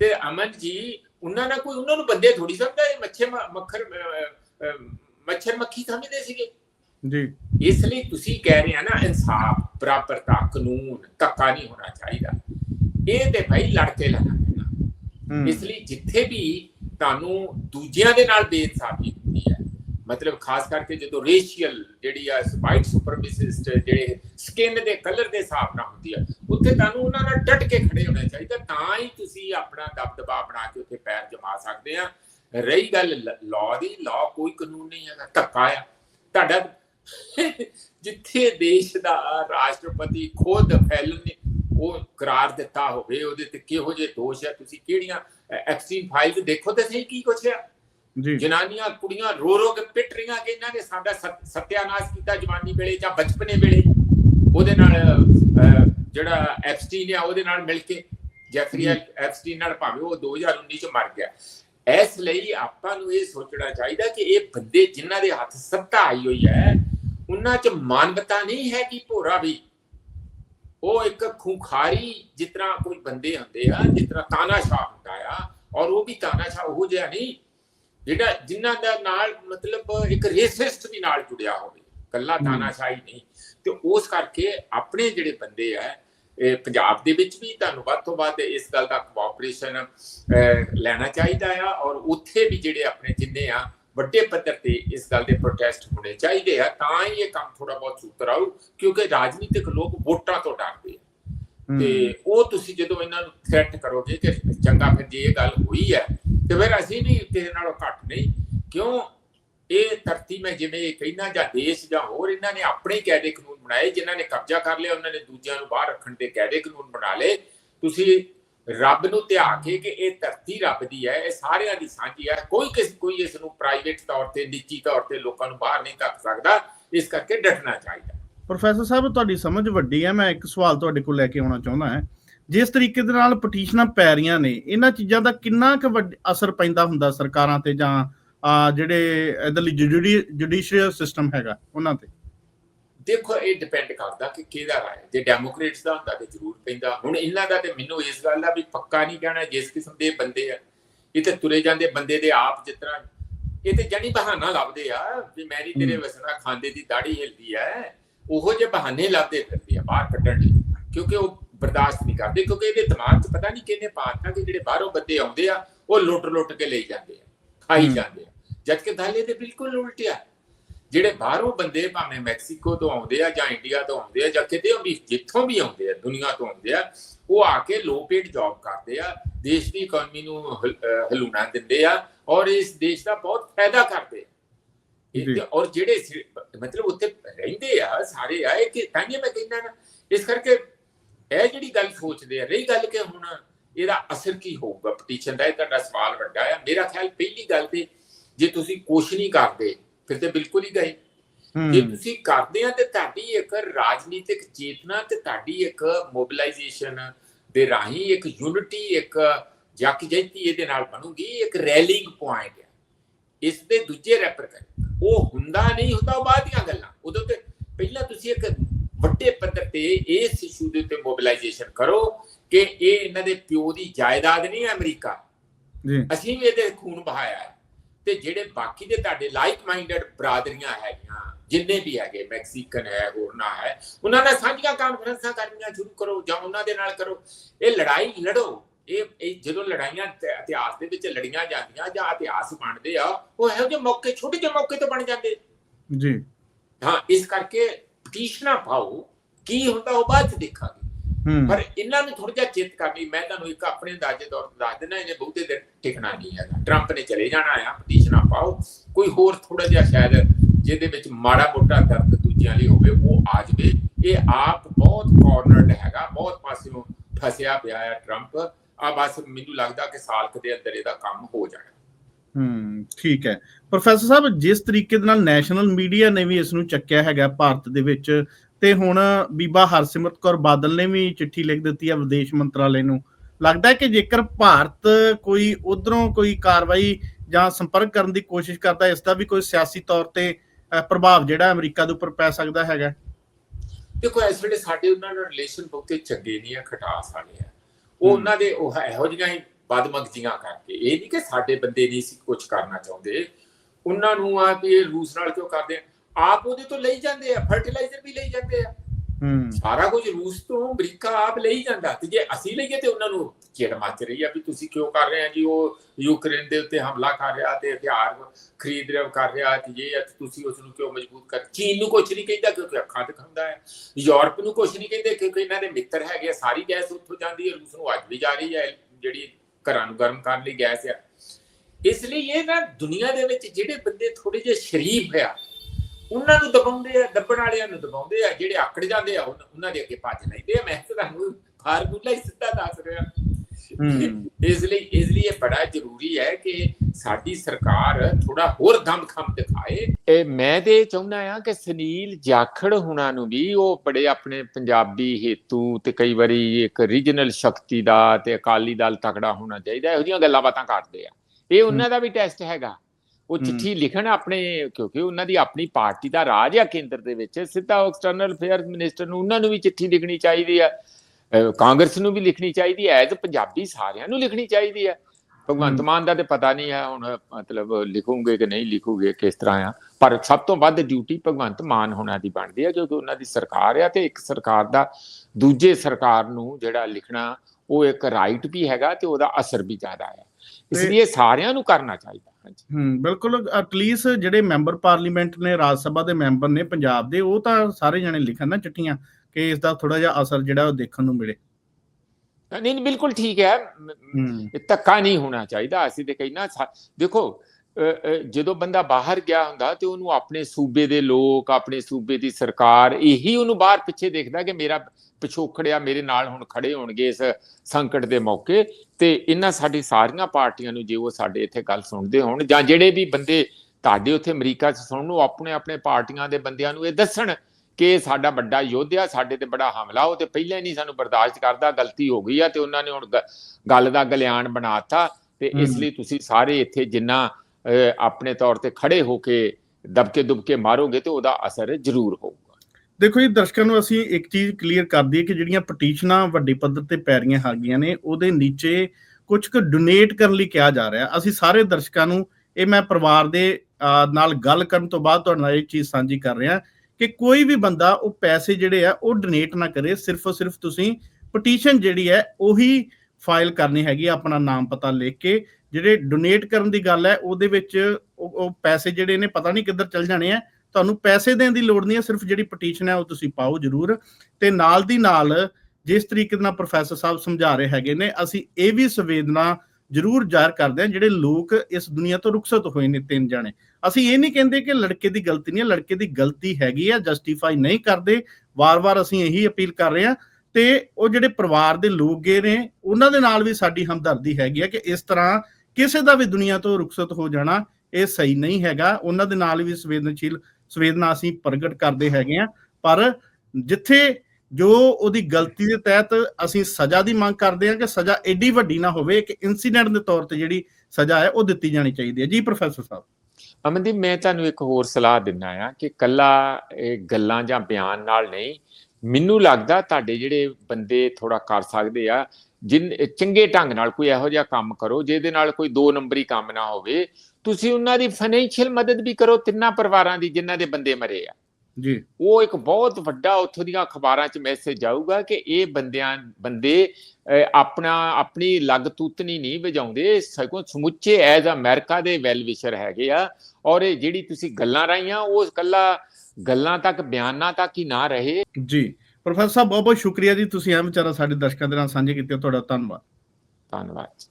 ਤੇ ਅਮਨ ਜੀ, ਉਹਨਾਂ ਨਾਲ ਕੋਈ, ਉਹਨਾਂ ਨੂੰ ਬੰਦੇ ਥੋੜੀ ਸਮਝਦਾ ਇਹ ਮੱਛੇ ਮੱਖਰ ਮੱਛਰ ਮੱਖੀ ਸਮਝਦੇ ਸੀਗੇ? ਜੀ। ਇਸ ਲਈ ਤੁਸੀਂ ਕਹਿ ਰਹੇ ਆ ਨਾ ਇਨਸਾਫ ਬਰਾਬਰਤਾ ਕਾਨੂੰਨ ਧੱਕਾ ਨਹੀਂ ਹੋਣਾ ਚਾਹੀਦਾ। ਇਹ ਤੇ ਭਾਈ ਲੜ ਕੇ ਲੈਣਾ ਪੈਣਾ। ਇਸ ਲਈ ਜਿੱਥੇ ਵੀ ਤੁਹਾਨੂੰ ਦੂਜਿਆਂ ਦੇ ਨਾਲ ਬੇਇਨਸਾਫੀ ਹੁੰਦੀ ਹੈ ਮਤਲਬ ਖਾਸ ਕਰਕੇ ਜਦੋਂ ਰੇਸ਼ੀਅਲ ਜਿਹੜੀ ਆ ਵਾਈਟ ਸੁਪਰਮਿਸਿਸਟ ਜਿਹੜੇ ਸਕਿਨ ਦੇ ਕਲਰ ਦੇ ਹਿਸਾਬ ਨਾਲ ਹੁੰਦੀ ਹੈ ਉੱਥੇ ਤੁਹਾਨੂੰ ਉਹਨਾਂ ਨਾਲ ਡਟ ਕੇ ਖੜੇ ਹੋਣਾ ਚਾਹੀਦਾ ਤਾਂ ਹੀ ਤੁਸੀਂ ਆਪਣਾ ਦਬਦਬਾ ਬਣਾ ਕੇ ਉੱਥੇ ਪੈਰ ਜਮਾ ਸਕਦੇ ਆ। ਰਹੀ ਗੱਲ ਲਾਅ ਦੀ ਲਾਅ ਕੋਈ ਕਾਨੂੰਨ ਨਹੀਂ ਹੈਗਾ ਧੱਕਾ ਆ। ਤੁਹਾਡਾ ਜਿੱਥੇ ਦੇਸ਼ ਦਾ ਰਾਸ਼ਟਰਪਤੀ ਖੁਦ ਫੈਲਨ ਨੇ ਉਹ ਕਰਾਰ ਦਿੱਤਾ ਹੋਵੇ ਉਹਦੇ ਤੇ ਕਿਹੋ ਜਿਹੇ ਦੋਸ਼ ਆ? ਤੁਸੀਂ ਕਿਹੜੀਆਂ ਐਕਸਟ੍ਰੀਮ ਫਾਈਲਸ ਦੇਖੋ ਤੇ ਸਹੀ ਕੀ ਕੁਛ ਜੀ। ਜਨਾਨੀਆਂ ਕੁੜੀਆਂ ਰੋ ਰੋ ਕੇ ਪਿੱਟ ਰਹੀਆਂ ਕਿ ਇਹਨਾਂ ਨੇ ਸਾਡਾ ਸਤ- ਸਤਿਆਨਾਸ਼ ਕੀਤਾ ਜਵਾਨੀ ਵੇਲੇ ਜਾਂ ਬਚਪਨੇ ਵੇਲੇ? ਉਹਦੇ ਨਾਲ ਜਿਹੜਾ ਐਪਸਟੀਨ ਆ ਉਹਦੇ ਨਾਲ ਮਿਲ ਕੇ ਜੈਫਰੀ ਐਪਸਟੀਨ ਨਾਲ ਭਾਵੇਂ ਉਹ 2019 ਚ ਮਰ ਗਿਆ। ਇਸ ਲਈ ਆਪਾਂ ਨੂੰ ਇਹ ਸੋਚਣਾ ਚਾਹੀਦਾ ਕਿ ਇਹ ਬੰਦੇ ਜਿਨ੍ਹਾਂ ਦੇ ਹੱਥ ਸੱਤਾ ਆਈ ਹੋਈ ਹੈ ਉਹਨਾਂ 'ਚ ਮਾਨਵਤਾ ਨਹੀਂ ਹੈ ਕਿ ਭੋਰਾ ਵੀ। ਉਹ ਇੱਕ ਖੂਖਾਰੀ ਤਰ੍ਹਾਂ ਕੋਈ ਬੰਦੇ ਹੁੰਦੇ ਆ ਤਰ੍ਹਾਂ ਤਾਨਾਸ਼ਾਹ ਹੁੰਦਾ ਆ ਔਰ ਉਹ ਵੀ ਤਾਨਾਸ਼ਾਹ ਉਹ ਜਿਹਾ ਨਹੀਂ ਜਿਹੜਾ ਜਿਨ੍ਹਾਂ ਦਾ ਨਾਲ ਮਤਲਬ ਇੱਕ ਰੇਸਿਸਟ ਵੀ ਨਾਲ ਜੁੜਿਆ ਹੋਵੇ ਕੱਲਾ ਤਾਨਾਸ਼ਾਹੀ ਨਹੀਂ। ਤੇ ਉਸ ਕਰਕੇ ਆਪਣੇ ਜਿਹੜੇ ਬੰਦੇ ਆ ਇਹ ਪੰਜਾਬ ਦੇ ਵਿੱਚ ਵੀ ਤੁਹਾਨੂੰ ਵੱਧ ਤੋਂ ਵੱਧ ਇਸ ਗੱਲ ਦਾ ਕੋਆਪਰੇਸ਼ਨ ਲੈਣਾ ਚਾਹੀਦਾ ਆ ਔਰ ਉੱਥੇ ਵੀ ਜਿਹੜੇ ਆਪਣੇ ਜਿੰਨੇ ਆ ਵੱਡੇ ਪੱਧਰ ਤੇ ਇਸ ਗੱਲ ਦੇ ਪ੍ਰੋਟੈਸਟ ਹੋਣੇ ਚਾਹੀਦੇ ਆ ਤਾਂ ਹੀ ਇਹ ਕੰਮ ਥੋੜਾ ਬਹੁਤ ਸੁਤਰ ਆਊ ਕਿਉਂਕਿ ਰਾਜਨੀਤਿਕ ਲੋਕ ਵੋਟਾਂ ਤੋਂ ਡਰਦੇ ਆ। ਤੇ ਉਹ ਤੁਸੀਂ ਜਦੋਂ ਇਹਨਾਂ ਨੂੰ ਥ੍ਰੈਟ ਕਰੋਗੇ ਕਿ ਚੰਗਾ ਫਿਰ ਜੇ ਇਹ ਗੱਲ ਹੋਈ ਹੈ ਤੇ ਫਿਰ ਅਸੀਂ ਵੀ ਕਿਸੇ ਨਾਲੋਂ ਘੱਟ ਨਹੀਂ। ਕਿਉਂ? ਇਹ ਧਰਤੀ ਮੈਂ ਜਿਵੇਂ ਕਹਿੰਦਾ ਜਾਂ ਦੇਸ਼ ਜਾਂ ਹੋਰ ਇਹਨਾਂ ਨੇ ਆਪਣੇ ਕਾਇਦੇ ਕਾਨੂੰਨ ਬਣਾਏ ਜਿਨ੍ਹਾਂ ਨੇ ਕਬਜ਼ਾ ਕਰ ਲਿਆ ਉਹਨਾਂ ਨੇ ਦੂਜਿਆਂ ਨੂੰ ਬਾਹਰ ਰੱਖਣ ਦੇ ਕਾਇਦੇ ਕਾਨੂੰਨ ਬਣਾ ਲਏ। ਤੁਸੀਂ ਰੱਬ ਨੂੰ ਧਿਆ ਕੇ ਕਿ ਇਹ ਧਰਤੀ ਰੱਬ ਦੀ ਹੈ, ਇਹ ਸਾਰਿਆਂ ਦੀ ਸਾਂਝੀ ਹੈ। ਕੋਈ ਕਿਸ ਕੋਈ ਇਸ ਨੂੰ ਪ੍ਰਾਈਵੇਟ ਤੌਰ ਤੇ, ਨਿੱਜੀ ਤੌਰ ਤੇ ਲੋਕਾਂ ਨੂੰ ਬਾਹਰ ਨਹੀਂ ਕੱਢ ਸਕਦਾ, ਇਸ ਕਰਕੇ ਡਟਣਾ ਚਾਹੀਦਾ। ਪ੍ਰੋਫੈਸਰ ਸਾਹਿਬ, ਤੁਹਾਡੀ ਸਮਝ ਵੱਡੀ ਹੈ। ਮੈਂ ਇੱਕ ਸਵਾਲ ਤੁਹਾਡੇ ਕੋਲ ਲੈ ਕੇ ਆਉਣਾ ਚਾਹੁੰਦਾ ਹਾਂ। ਜਿਸ ਤਰੀਕੇ ਦੇ ਨਾਲ ਪਟੀਸ਼ਨਾਂ ਪੈ ਰਹੀਆਂ ਨੇ, ਇਹਨਾਂ ਚੀਜ਼ਾਂ ਦਾ ਕਿੰਨਾ ਕੁ ਵੱਡ- ਅਸਰ ਪੈਂਦਾ ਹੁੰਦਾ ਸਰਕਾਰਾਂ ਤੇ ਜਾਂ ਜਿਹੜੇ ਇਧਰਲੀ ਜੁਡੀਸ਼ੀਅਲ ਸਿਸਟਮ ਹੈਗਾ, ਉਹਨਾਂ ਤੇ? ਦੇਖੋ ਇਹ ਡਿਪੈਂਡ ਕਰਦਾ ਕਿ ਕਿਹਦਾ ਰਾਏ ਜੇ ਡੈਮੋਕ੍ਰੇਟਸ ਦਾ ਹੁੰਦਾ ਤੇ ਜ਼ਰੂਰ ਪੈਂਦਾ। ਹੁਣ ਇਹਨਾਂ ਦਾ ਤੇ ਮੈਨੂੰ ਇਸ ਗੱਲ ਦਾ ਵੀ ਪੱਕਾ ਨਹੀਂ ਕਹਿਣਾ ਜਿਸ ਕਿਸਮ ਦੇ ਬੰਦੇ ਆ। ਇਹ ਤੇ ਤੁਰੇ ਜਾਂਦੇ ਬੰਦੇ ਦੇ ਆਪ ਤਰ੍ਹਾਂ ਇਹ ਤੇ ਜਣੀ ਬਹਾਨਾ ਲੱਭਦੇ ਆ ਵੀ ਮੈਰੀ ਤੇਰੇ। ਵਸਣਾ ਖਾਂਦੇ ਦੀ ਦਾੜੀ ਹਿਲਦੀ ਹੈ ਉਹੋ ਜਿਹੇ ਬਹਾਨੇ ਲੱਭਦੇ ਫਿਰਦੇ ਆ ਬਾਹਰ ਕੱਢਣ ਲਈ। ਕਿਉਂਕਿ ਉਹ ਬਰਦਾਸ਼ਤ ਨਹੀਂ ਕਰਦੇ ਕਿਉਂਕਿ ਇਹਦੇ ਦਿਮਾਗ 'ਚ ਪਤਾ ਨਹੀਂ ਕਿਹਨੇ ਪਾਤਾ ਕਿ ਜਿਹੜੇ ਬਾਹਰੋਂ ਬੰਦੇ ਆਉਂਦੇ ਆ ਉਹ ਲੁੱਟ ਲੁੱਟ ਕੇ ਲਈ ਜਾਂਦੇ ਆ ਖਾਈ। ਜਾਂਦੇ ਆ। ਜਦ ਕਿ ਗੱਲ ਇਹਦੇ ਬਿਲਕੁਲ ਉਲਟਿਆ ਜਿਹੜੇ ਬਾਹਰੋਂ ਬੰਦੇ ਭਾਵੇਂ ਮੈਕਸੀਕੋ ਤੋਂ ਆਉਂਦੇ ਆ ਜਾਂ ਇੰਡੀਆ ਤੋਂ ਆਉਂਦੇ ਆ ਜਾਂ ਕਿਤੇ ਵੀ ਜਿੱਥੋਂ ਵੀ ਆਉਂਦੇ ਆ ਦੁਨੀਆ ਤੋਂ ਆਉਂਦੇ ਆ ਉਹ ਆ ਕੇ ਲੋ ਪੇਡ ਜੌਬ ਕਰਦੇ ਆ ਦੇਸ਼ ਦੀ ਇਕਨੋਮੀ ਨੂੰ ਹਿਲ- ਅਹ ਹਿਲਾਉਣਾ ਦਿੰਦੇ ਆ ਔਰ ਇਸ ਦੇਸ਼ ਦਾ ਬਹੁਤ ਫਾਇਦਾ ਕਰਦੇ ਔਰ ਜਿਹੜੇ ਮਤਲਬ ਉੱਥੇ ਰਹਿੰਦੇ ਆ ਸਾਰੇ ਆ ਕਿ ਤਾਂ ਮੈਂ ਕਹਿੰਦਾ ਨਾ ਇਸ ਕਰਕੇ ਇਹ ਜਿਹੜੀ ਗੱਲ ਸੋਚਦੇ ਆ ਰਹੀ ਗੱਲ ਕਿ ਹੁਣ ਇਹਦਾ ਅਸਰ ਕੀ ਹੋਊਗਾ? ਪਟੀਸ਼ਨ ਦਾ ਇਹ ਤੁਹਾਡਾ ਸਵਾਲ ਵੱਡਾ ਆ। ਮੇਰਾ ਖਿਆਲ ਪਹਿਲੀ ਗੱਲ ਤੇ ਜੇ ਤੁਸੀਂ ਕੁਛ ਨਹੀਂ ਕਰਦੇ ਫਿਰ ਤੇ ਬਿਲਕੁਲ ਹੀ ਗਏ। ਜੇ ਤੁਸੀਂ ਕਰਦੇ ਆ ਤੇ ਤੁਹਾਡੀ ਇੱਕ ਰਾਜਨੀਤਿਕ ਚੇਤਨਾ ਤੇ ਤੁਹਾਡੀ ਇੱਕ ਮੋਬਿਲਾਈਜੇਸ਼ਨ ਦੇ ਰਾਹੀਂ ਇੱਕ ਯੂਨਿਟੀ ਇੱਕ ਜੱਕ ਜੈਤੀ ਇਹਦੇ ਨਾਲ ਬਣੂਗੀ ਇੱਕ ਰੈਲਿੰਗ ਪੁਆਇੰਟ ਹੈ ਇਸ ਦੇ ਦੂਜੇ ਰੈਪਰਕਟ ਉਹ ਹੁੰਦਾ ਨਹੀਂ ਹੁੰਦਾ ਉਹ ਬਾਅਦ ਦੀਆਂ ਗੱਲਾਂ। ਉਦੋਂ ਤੇ ਪਹਿਲਾਂ ਤੁਸੀਂ ਇੱਕ ਵੱਡੇ ਪੱਧਰ ਤੇ ਇਸ ਇਸ਼ੂ ਦੇ ਉੱਤੇ ਮੋਬਿਲਾਈਜੇਸ਼ਨ ਕਰੋ ਕਿ ਇਹ ਇਹਨਾਂ ਦੇ ਪਿਓ ਦੀ ਜਾਇਦਾਦ ਨਹੀਂ ਹੈ ਅਮਰੀਕਾ। ਜੀ। ਅਸੀਂ ਵੀ ਇਹਦੇ ਖੂਨ ਬਹਾਇਆ ਹੈ। ਤੇ ਜਿਹੜੇ ਬਾਕੀ ਦੇ ਤੁਹਾਡੇ ਲਾਈਕ ਮਾਈਂਡਡ ਬਰਾਦਰੀਆਂ ਹੈਗੀਆਂ ਜਿੰਨੇ ਵੀ ਹੈਗੇ ਮੈਕਸੀਕਨ ਹੈ ਹੋਰ ਨਾ ਹੈ ਉਹਨਾਂ ਨਾਲ ਸਾਂਝੀਆਂ ਕਾਨਫਰੰਸਾਂ ਕਰਨੀਆਂ ਸ਼ੁਰੂ ਕਰੋ ਜਾਂ ਉਹਨਾਂ ਦੇ ਨਾਲ ਕਰੋ। ਇਹ ਲੜਾਈ ਲੜੋ। ਇਹ ਇਹ ਜਦੋਂ ਲੜਾਈਆਂ ਇਤ- ਇਤਿਹਾਸ ਦੇ ਵਿੱਚ ਲੜੀਆਂ ਜਾਂਦੀਆਂ ਜਾਂ ਇਤਿਹਾਸ ਬਣਦੇ ਆ ਉਹ ਇਹੋ ਜਿਹੇ ਮੌਕੇ ਛੋਟੇ ਜਿਹੇ ਮੌਕੇ ਤੋਂ ਬਣ ਜਾਂਦੇ। ਜੀ। ਹਾਂ ਇਸ ਕਰਕੇ ਪਟੀਸ਼ਨਾਂ ਪਾਓ। ਕੀ ਹੁੰਦਾ ਉਹ ਬਾਅਦ ਚ ਦੇਖਾਂਗੇ। ਪਰ ਇਹਨਾਂ ਨੂੰ ਥੋੜਾ ਜਿਹਾ ਚੇਤ ਕਰਨੀ ਮੈਂ ਤੁਹਾਨੂੰ ਇੱਕ ਆਪਣੇ ਅੰਦਾਜ਼ੇ ਤੌਰ ਤੇ ਦੱਸ ਦਿੰਦਾ ਇਹਨੇ ਬਹੁਤੇ ਦਿਨ ਟਿਕਣਾ ਨਹੀਂ ਹੈਗਾ। ਟਰੰਪ ਨੇ ਚਲੇ ਜਾਣਾ ਆ ਪਟੀਸ਼ਨਾਂ ਪਾਓ। ਕੋਈ ਹੋਰ ਥੋੜਾ ਜਿਹਾ ਸ਼ਾਇਦ ਜਿਹਦੇ ਵਿੱਚ ਮਾੜਾ ਮੋਟਾ ਦਰਦ ਦੂਜਿਆਂ ਲਈ ਹੋਵੇ ਉਹ ਆ ਜਵੇ। ਇਹ ਆਪ ਬਹੁਤ ਕਾਰਨਰਡ ਹੈਗਾ ਬਹੁਤ ਪਾਸਿਓਂ ਫਸਿਆ ਪਿਆ ਹੈ ਟਰੰਪ ਆ ਬਸ ਮੈਨੂੰ ਲੱਗਦਾ ਕਿ ਸਾਲ ਕੁ ਦੇ ਅੰਦਰ ਇਹਦਾ ਕੰਮ ਹੋ ਜਾਣਾ। ਹੂੰ ਠੀਕ ਹੈ। ਪ੍ਰੋਫੈਸਰ ਸਾਹਿਬ ਜਿਸ ਤਰੀਕੇ ਦੇ ਨਾਲ ਨੈਸ਼ਨਲ ਮੀਡੀਆ ਨੇ ਵੀ ਇਸ ਨੂੰ ਚੱਕਿਆ ਹੈਗਾ ਭਾਰਤ ਦੇ ਵਿੱਚ ਤੇ ਹੁਣ ਬੀਬਾ ਹਰਸਿਮਰਤ ਕੌਰ ਬਾਦਲ ਨੇ ਵੀ ਚਿੱਠੀ ਲਿਖ ਦਿੱਤੀ ਹੈ ਵਿਦੇਸ਼ ਮੰਤਰਾਲੇ ਨੂੰ। ਲੱਗਦਾ ਹੈ ਕਿ ਜੇਕਰ ਭਾਰਤ ਕੋਈ ਉਧਰੋਂ ਕੋਈ ਕਾਰਵਾਈ ਜਾਂ ਸੰਪਰਕ ਕਰਨ ਦੀ ਕੋਸ਼ਿਸ਼ ਕਰਦਾ ਇਸ ਦਾ ਵੀ ਕੋਈ ਸਿਆਸੀ ਤੌਰ ਤੇ ਪ੍ਰਭਾਵ ਜਿਹੜਾ ਅਮਰੀਕਾ ਦੇ ਉੱਪਰ ਪੈ ਸਕਦਾ ਹੈਗਾ। ਦੇਖੋ ਇਸ ਵੇਲੇ ਸਾਡੇ ਉਹਨਾਂ ਨਾਲ ਰਿਲੇਸ਼ਨ ਬਹੁਤੇ ਚੰਗੇ ਨਹੀਂ ਆ ਖਟਾਸ ਵਾਲੇ ਆ। ਉਹ ਉਹਨਾਂ ਦੇ ਉਹ ਇਹੋ ਜਿਹੀਆਂ ਹੀ ਬਦਮਗਜੀਆਂ ਕਰਕੇ। ਇਹ ਨਹੀਂ ਕਿ ਸਾਡੇ ਬੰਦੇ ਨਹੀਂ ਸੀ ਕੁਝ ਕਰਨਾ ਚਾਹੁੰਦੇ। ਉਹਨਾਂ ਨੂੰ ਆ ਵੀ ਇਹ ਰੂਸ ਨਾਲ ਕਿਉਂ ਕਰਦੇ ਆ? ਆਪ ਉਹਦੇ ਤੋਂ ਲਈ ਜਾਂਦੇ ਆ ਫਰਟੀਲਾਈਜ਼ਰ ਵੀ ਲਈ ਜਾਂਦੇ ਆ। ਹੂੰ। ਸਾਰਾ ਕੁਝ ਰੂਸ ਤੋਂ ਅਮਰੀਕਾ ਆਪ ਲਈ ਜਾਂਦਾ। ਤੇ ਜੇ ਅਸੀਂ ਲਈਏ ਤੇ ਉਹਨਾਂ ਨੂੰ ਚਿੜ ਮੱਚ ਰਹੀ ਆ ਵੀ ਤੁਸੀਂ ਕਿਉਂ ਕਰ ਰਹੇ ਆ ਜੀ ਉਹ ਯੂਕਰੇਨ ਦੇ ਉੱਤੇ ਹਮਲਾ ਕਰ ਰਿਹਾ ਤੇ ਹਥਿਆਰ ਖਰੀਦ ਰਿਹਾ ਕਰ ਰਿਹਾ ਤੇ ਆ ਤੇ ਤੁਸੀਂ ਉਸ ਨੂੰ ਕਿਉਂ ਮਜ਼ਬੂਤ ਕਰ ਚੀਨ ਨੂੰ ਕੁਝ ਨਹੀਂ ਕਹਿੰਦਾ ਕਿਉਂਕਿ ਅੱਖਾਂ ਦਿਖਾਉਂਦਾ ਹੈ। ਯੂਰਪ ਨੂੰ ਕੁਝ ਨਹੀਂ ਕਹਿੰਦੇ ਕਿਉਂਕਿ ਇਹਨਾਂ ਦੇ ਮਿੱਤਰ ਹੈਗੇ ਆ, ਸਾਰੀ ਗੈਸ ਉੱਥੋਂ ਜਾਂਦੀ ਹੈ ਰੂਸ ਨੂੰ ਅੱਜ ਵੀ ਜਾ ਰਹੀ ਹੈ ਜਿਹੜੀ ਘਰਾਂ ਨੂੰ ਗਰਮ ਕਰਨ ਲਈ ਗੈਸ ਆ। ਇਸ ਲਈ ਇਹ ਨਾ ਦੁਨੀਆ ਦੇ ਵਿੱਚ ਜਿਹੜੇ ਬੰਦੇ ਥੋੜੇ ਜਿਹੇ ਸ਼ਰੀਫ ਆ ਉਹਨਾਂ ਨੂੰ ਦਬਾਉਂਦੇ ਆ ਦੱਬਣ ਵਾਲਿਆਂ ਨੂੰ ਦਬਾਉਂਦੇ ਆ ਜਿਹੜੇ ਆਕੜ ਜਾਂਦੇ ਆ ਉਹਨਾਂ ਦੇ ਅੱਗੇ ਭੱਜ ਲੈਂਦੇ ਆ। ਮੈਂ ਤੁਹਾਨੂੰ ਫਾਰਮੂਲਾ ਹੀ ਸਿੱਧਾ ਦੱਸ ਰਿਹਾ। ਇਸ ਲਈ ਇਸ ਲਈ ਇਹ ਬੜਾ ਜ਼ਰੂਰੀ ਹੈ ਕਿ ਸਾਡੀ ਸਰਕਾਰ ਥੋੜਾ ਹੋਰ ਦਮਖਮ ਦਿਖਾਏ। ਇਹ ਮੈਂ ਤੇ ਚਾਹੁੰਦਾ ਆ ਕਿ ਸੁਨੀਲ ਜਾਖੜ ਹੁਣਾਂ ਨੂੰ ਵੀ ਉਹ ਬੜੇ ਆਪਣੇ ਪੰਜਾਬੀ ਹੇਤੂ ਤੇ ਕਈ ਵਾਰੀ ਇੱਕ ਰੀਜਨਲ ਸ਼ਕਤੀ ਦਾ ਤੇ ਅਕਾਲੀ ਦਲ ਤਕੜਾ ਹੋਣਾ ਚਾਹੀਦਾ ਇਹੋ ਜਿਹੀਆਂ ਗੱਲਾਂ ਬਾਤਾਂ ਕਰਦੇ ਆ। ਇਹ ਉਹਨਾਂ ਦਾ ਵੀ ਟੈਸਟ ਹੈਗਾ। ਉਹ। ਚਿੱਠੀ ਲਿਖਣ ਆਪਣੇ ਕਿਉਂਕਿ ਉਹਨਾਂ ਦੀ ਆਪਣੀ ਪਾਰਟੀ ਦਾ ਰਾਜ ਆ ਕੇਂਦਰ ਦੇ ਵਿੱਚ ਸਿੱਧਾ ਐਕਸਟਰਨਲ ਅਫੇਅਰਸ ਮਿਨਿਸਟਰ ਨੂੰ ਉਹਨਾਂ ਨੂੰ ਵੀ ਚਿੱਠੀ ਲਿਖਣੀ ਚਾਹੀਦੀ ਆ। ਅਹ ਕਾਂਗਰਸ ਨੂੰ ਵੀ ਲਿਖਣੀ ਚਾਹੀਦੀ ਹੈ ਐਜ਼ ਪੰਜਾਬੀ ਸਾਰਿਆਂ ਨੂੰ ਲਿਖਣੀ ਚਾਹੀਦੀ ਹੈ ਭਗਵੰਤ। ਮਾਨ ਦਾ ਤੇ ਪਤਾ ਨਹੀਂ ਹੈ ਹੁਣ ਮਤਲਬ ਲਿਖੂਗੇ ਕਿ ਨਹੀਂ ਲਿਖੂਗੇ ਕਿਸ ਤਰ੍ਹਾਂ ਆ। ਪਰ ਸਭ ਤੋਂ ਵੱਧ ਡਿਊਟੀ ਭਗਵੰਤ ਮਾਨ ਹੋਣਾ ਦੀ ਬਣਦੀ ਹੈ ਕਿਉਂਕਿ ਉਹਨਾਂ ਦੀ ਸਰਕਾਰ ਆ ਤੇ ਇੱਕ ਸਰਕਾਰ ਦਾ ਦੂਜੇ ਸਰਕਾਰ ਨੂੰ ਜਿਹੜਾ ਲਿਖਣਾ ਉਹ ਇੱਕ ਰਾਈਟ ਵੀ ਹੈਗਾ ਤੇ ਉਹਦਾ ਅਸਰ ਵੀ ਜ਼ਿਆਦਾ ਹੈ ਇਸ ਲਈ ਸਾਰਿਆਂ ਨੂੰ ਕਰਨਾ ਚਾਹੀਦਾ। ਹੂੰ ਬਿਲਕੁਲ ਐਟਲੀਸਟ ਜਿਹੜੇ ਮੈਂਬਰ ਪਾਰਲੀਮੈਂਟ ਨੇ ਰਾਜ ਸਭਾ ਦੇ ਮੈਂਬਰ ਨੇ ਪੰਜਾਬ ਦੇ ਉਹ ਤਾਂ ਸਾਰੇ ਜਣੇ ਲਿਖਣ ਨਾ ਚਿੱਠੀਆਂ ਕਿ ਇਸ ਦਾ ਥੋੜਾ ਜਿਹਾ ਅਸਰ ਜਿਹੜਾ ਉਹ ਦੇਖਣ ਨੂੰ ਮਿਲੇ। ਨਹੀਂ ਬਿਲਕੁਲ ਠੀਕ ਹੈ। ਧੱਕਾ ਨਹੀਂ ਹੋਣਾ ਚਾਹੀਦਾ ਅਸੀਂ ਤੇ ਕਹਿਣਾ ਦੇਖੋ ਜਦੋਂ ਬੰਦਾ ਬਾਹਰ ਗਿਆ ਹੁੰਦਾ ਤੇ ਉਹਨੂੰ ਆਪਣੇ ਸੂਬੇ ਦੇ ਲੋਕ ਆਪਣੇ ਸੂਬੇ ਦੀ ਸਰਕਾਰ ਇਹੀ ਉਹਨੂੰ ਬਾਹਰ ਪਿੱਛੇ ਦੇਖਦਾ ਕਿ ਮੇਰਾ ਪਿਛੋਕੜਿਆ ਮੇਰੇ ਨਾਲ ਹੁਣ ਖੜੇ ਹੋਣਗੇ ਇਸ ਸੰਕਟ ਦੇ ਮੌਕੇ ਤੇ ਇਹਨਾਂ ਸਾਡੀ ਸਾਰੀਆਂ ਪਾਰਟੀਆਂ ਨੂੰ ਜੇ ਉਹ ਸਾਡੇ ਇੱਥੇ ਗੱਲ ਸੁਣਦੇ ਹੋਣ ਜਾਂ ਜਿਹੜੇ ਵੀ ਬੰਦੇ ਤੁਹਾਡੇ ਉੱਥੇ ਅਮਰੀਕਾ 'ਚ ਸੁਣਨ ਉਹ ਆਪਣੇ ਆਪਣੇ ਪਾਰਟੀਆਂ ਦੇ ਬੰਦਿਆਂ ਨੂੰ ਇਹ ਦੱਸਣ ਕਿ ਸਾਡਾ ਵੱਡਾ ਯੋਧਿਆ ਸਾਡੇ ਤੇ ਬੜਾ ਹਮਲਾ ਉਹ ਤੇ ਪਹਿਲਾਂ ਹੀ ਨਹੀਂ ਸਾਨੂੰ ਬਰਦਾਸ਼ਤ ਕਰਦਾ ਗਲਤੀ ਹੋ ਗਈ ਆ ਤੇ ਉਹਨਾਂ ਨੇ ਹੁਣ ਗੱਲ ਦਾ ਗਲਿਆਣ ਬਣਾਤਾ ਤੇ ਇਸ। ਲਈ ਤੁਸੀਂ ਸਾਰੇ ਇੱਥੇ ਜਿੰਨਾ ਆਪਣੇ ਤੌਰ ਤੇ ਖੜੇ ਹੋ ਕੇ ਦਬਕੇ ਦੁਬਕੇ ਮਾਰੋਗੇ ਤੇ ਉਹਦਾ ਅਸਰ ਜ਼ਰੂਰ ਹੋਊਗਾ। ਦੇਖੋ ਜੀ, ਦਰਸ਼ਕਾਂ ਨੂੰ ਅਸੀਂ ਇੱਕ ਚੀਜ਼ ਕਲੀਅਰ ਕਰ ਦਈਏ ਕਿ ਜਿਹੜੀਆਂ ਪਟੀਸ਼ਨਾਂ ਵੱਡੇ ਪੱਧਰ ਤੇ ਪੈ ਰਹੀਆਂ ਹੈਗੀਆਂ ਨੇ, ਉਹਦੇ ਨੀਚੇ ਕੁਝ ਕੁ ਡੋਨੇਟ ਕਰਨ ਲਈ ਕਿਹਾ ਜਾ ਰਿਹਾ। ਅਸੀਂ ਸਾਰੇ ਦਰਸ਼ਕਾਂ ਨੂੰ ਇਹ ਮੈਂ ਪਰਿਵਾਰ ਦੇ ਨਾਲ ਗੱਲ ਕਰਨ ਤੋਂ ਬਾਅਦ ਤੁਹਾਡੇ ਨਾਲ ਇਹ ਚੀਜ਼ ਸਾਂਝੀ ਕਰ ਰਿਹਾ ਕਿ ਕੋਈ ਵੀ ਬੰਦਾ ਉਹ ਪੈਸੇ ਜਿਹੜੇ ਆ, ਉਹ ਡੋਨੇਟ ਨਾ ਕਰੇ। ਸਿਰਫ ਔਰ ਸਿਰਫ ਤੁਸੀਂ ਪਟੀਸ਼ਨ ਜਿਹੜੀ ਹੈ, ਉਹੀ ਫਾਈਲ ਕਰਨੀ ਹੈਗੀ ਆਪਣਾ ਨਾਮ ਪਤਾ ਲਿਖ ਕੇ। ਜਿਹੜੇ ਡੋਨੇਟ ਕਰਨ ਦੀ ਗੱਲ ਹੈ, ਉਹਦੇ ਵਿੱਚ ਉਹ ਪੈਸੇ ਜਿਹੜੇ ਨੇ, ਪਤਾ ਨਹੀਂ ਕਿੱਧਰ ਚਲ ਜਾਣੇ ਆ। ਤੁਹਾਨੂੰ ਪੈਸੇ ਦੇਣ ਦੀ ਲੋੜ ਨਹੀਂ ਹੈ, ਸਿਰਫ ਜਿਹੜੀ ਪਟੀਸ਼ਨ ਹੈ ਉਹ ਤੁਸੀਂ ਪਾਓ ਜਰੂਰ। ਤੇ ਨਾਲ ਦੀ ਨਾਲ ਜਿਸ ਤਰੀਕੇ ਨਾਲ ਪ੍ਰੋਫੈਸਰ ਸਾਹਿਬ ਸਮਝਾ ਰਹੇ ਹੈਗੇ ਨੇ, ਅਸੀਂ ਇਹ ਵੀ ਸੰਵੇਦਨਾ ਜਰੂਰ ਜ਼ਾਹਰ ਕਰਦੇ ਹਾਂ, ਜਿਹੜੇ ਲੋਕ ਇਸ ਦੁਨੀਆ ਤੋਂ ਰੁਖਸਤ ਹੋਏ ਨੇ ਤਿੰਨ ਜਾਣੇ। ਅਸੀਂ ਇਹ ਨਹੀਂ ਕਹਿੰਦੇ ਕਿ ਲੜਕੇ ਦੀ ਗਲਤੀ ਨਹੀਂ ਹੈ, ਲੜਕੇ ਦੀ ਗਲਤੀ ਹੈਗੀ ਆ ਜਸਟੀਫਾਈ ਨਹੀਂ ਕਰਦੇ। ਵਾਰ-ਵਾਰ ਅਸੀਂ ਇਹੀ ਅਪੀਲ ਕਰ ਰਹੇ ਹਾਂ। ਤੇ ਉਹ ਜਿਹੜੇ ਪਰਿਵਾਰ ਦੇ ਲੋਕ ਗਏ ਨੇ, ਉਹਨਾਂ ਦੇ ਨਾਲ ਵੀ ਸਾਡੀ ਹਮਦਰਦੀ ਹੈਗੀ ਆ ਕਿ ਇਸ ਤਰ੍ਹਾਂ ਕਿਸੇ ਦਾ ਵੀ ਦੁਨੀਆ ਤੋਂ ਰੁਖਸਤ ਹੋ ਜਾਣਾ, ਇਹ ਸਹੀ ਨਹੀਂ ਹੈਗਾ। ਉਹਨਾਂ ਦੇ ਨਾਲ ਵੀ ਸੰਵੇਦਨਸ਼ੀਲ ਸੰਵੇਦਨਾ ਅਸੀਂ ਪ੍ਰਗਟ ਕਰਦੇ ਹੈਗੇ ਆ। ਪਰ ਜਿੱਥੇ ਜੋ ਉਹਦੀ ਗਲਤੀ ਦੇ ਤਹਿਤ ਅਸੀਂ ਸਜ਼ਾ ਦੀ ਮੰਗ ਕਰਦੇ ਹਾਂ ਕਿ ਸਜ਼ਾ ਐਡੀ ਵੱਡੀ ਨਾ ਹੋਵੇ ਕਿ ਇਨਸੀਡੈਂਟ ਦੇ ਤੌਰ ਤੇ ਜਿਹੜੀ ਸਜ਼ਾ ਹੈ, ਉਹ ਦਿੱਤੀ ਜਾਣੀ ਚਾਹੀਦੀ ਹੈ। ਜੀ, ਪ੍ਰੋਫੈਸਰ ਸਾਹਿਬ। ਅਮਨਦੀਪ, ਮੈਂ ਤੁਹਾਨੂੰ ਇੱਕ ਹੋਰ ਸਲਾਹ ਦਿੰਦਾ ਆ ਕਿ ਕੱਲਾ ਇਹ ਗੱਲਾਂ ਜਾਂ ਬਿਆਨ ਨਾਲ ਨਹੀਂ, ਮੈਨੂੰ ਲੱਗਦਾ ਤੁਹਾਡੇ ਜਿਹੜੇ ਬੰਦੇ ਥੋੜਾ ਕਰ ਸਕਦੇ ਆ ਜਿਨ ਚੰਗੇ ਢੰਗ ਨਾਲ ਕੋਈ ਇਹੋ ਜਿਹਾ ਕੰਮ ਕਰੋ ਜਿਹਦੇ ਨਾਲ ਕੋਈ ਦੋ ਨੰਬਰੀ ਕੰਮ ਨਾ ਹੋਵੇ ਤੁਸੀਂ ਉਹਨਾਂ ਦੀ ਫਾਈਨੈਂਸ਼ੀਅਲ ਮਦਦ ਵੀ ਕਰੋ ਤਿੰਨਾਂ ਪਰਿਵਾਰਾਂ ਦੀ ਜਿਨ੍ਹਾਂ ਦੇ ਬੰਦੇ ਮਰੇ ਆ। ਜੀ। ਉਹ ਇੱਕ ਬਹੁਤ ਵੱਡਾ ਉੱਥੋਂ ਦੀਆਂ ਅਖਬਾਰਾਂ 'ਚ ਮੈਸੇਜ ਜਾਊਗਾ ਕਿ ਇਹ ਬੰਦਿਆਂ ਬੰਦੇ ਆਪਣਾ ਆਪਣੀ ਲੱਗ ਤੂਤਨੀ ਨਹੀਂ ਵਜਾਉਂਦੇ ਸਗੋਂ ਸਮੁੱਚੇ ਐਜ਼ ਅਮਰੀਕਾ ਦੇ ਵੈਲ ਵਿਸ਼ਰ ਹੈਗੇ ਆ ਔਰ ਇਹ ਜਿਹੜੀ ਤੁਸੀਂ ਗੱਲਾਂ ਰਾਈਆਂ ਉਹ ਇਕੱਲਾ ਗੱਲਾਂ ਤੱਕ ਬਿਆਨਾਂ ਤੱਕ ਹੀ ਨਾ ਰਹੇ। ਜੀ। ਪ੍ਰੋਫੈਸਰ ਸਾਹਿਬ ਬਹੁਤ ਬਹੁਤ ਸ਼ੁਕਰੀਆ ਜੀ। ਤੁਸੀਂ ਇਹ ਵਿਚਾਰਾ ਸਾਡੇ ਦਰਸ਼ਕਾਂ ਦੇ ਨਾਲ ਸਾਂਝੇ ਕੀਤੇ ਤੁਹਾਡਾ ਧੰਨਵਾਦ। ਧੰਨਵਾਦ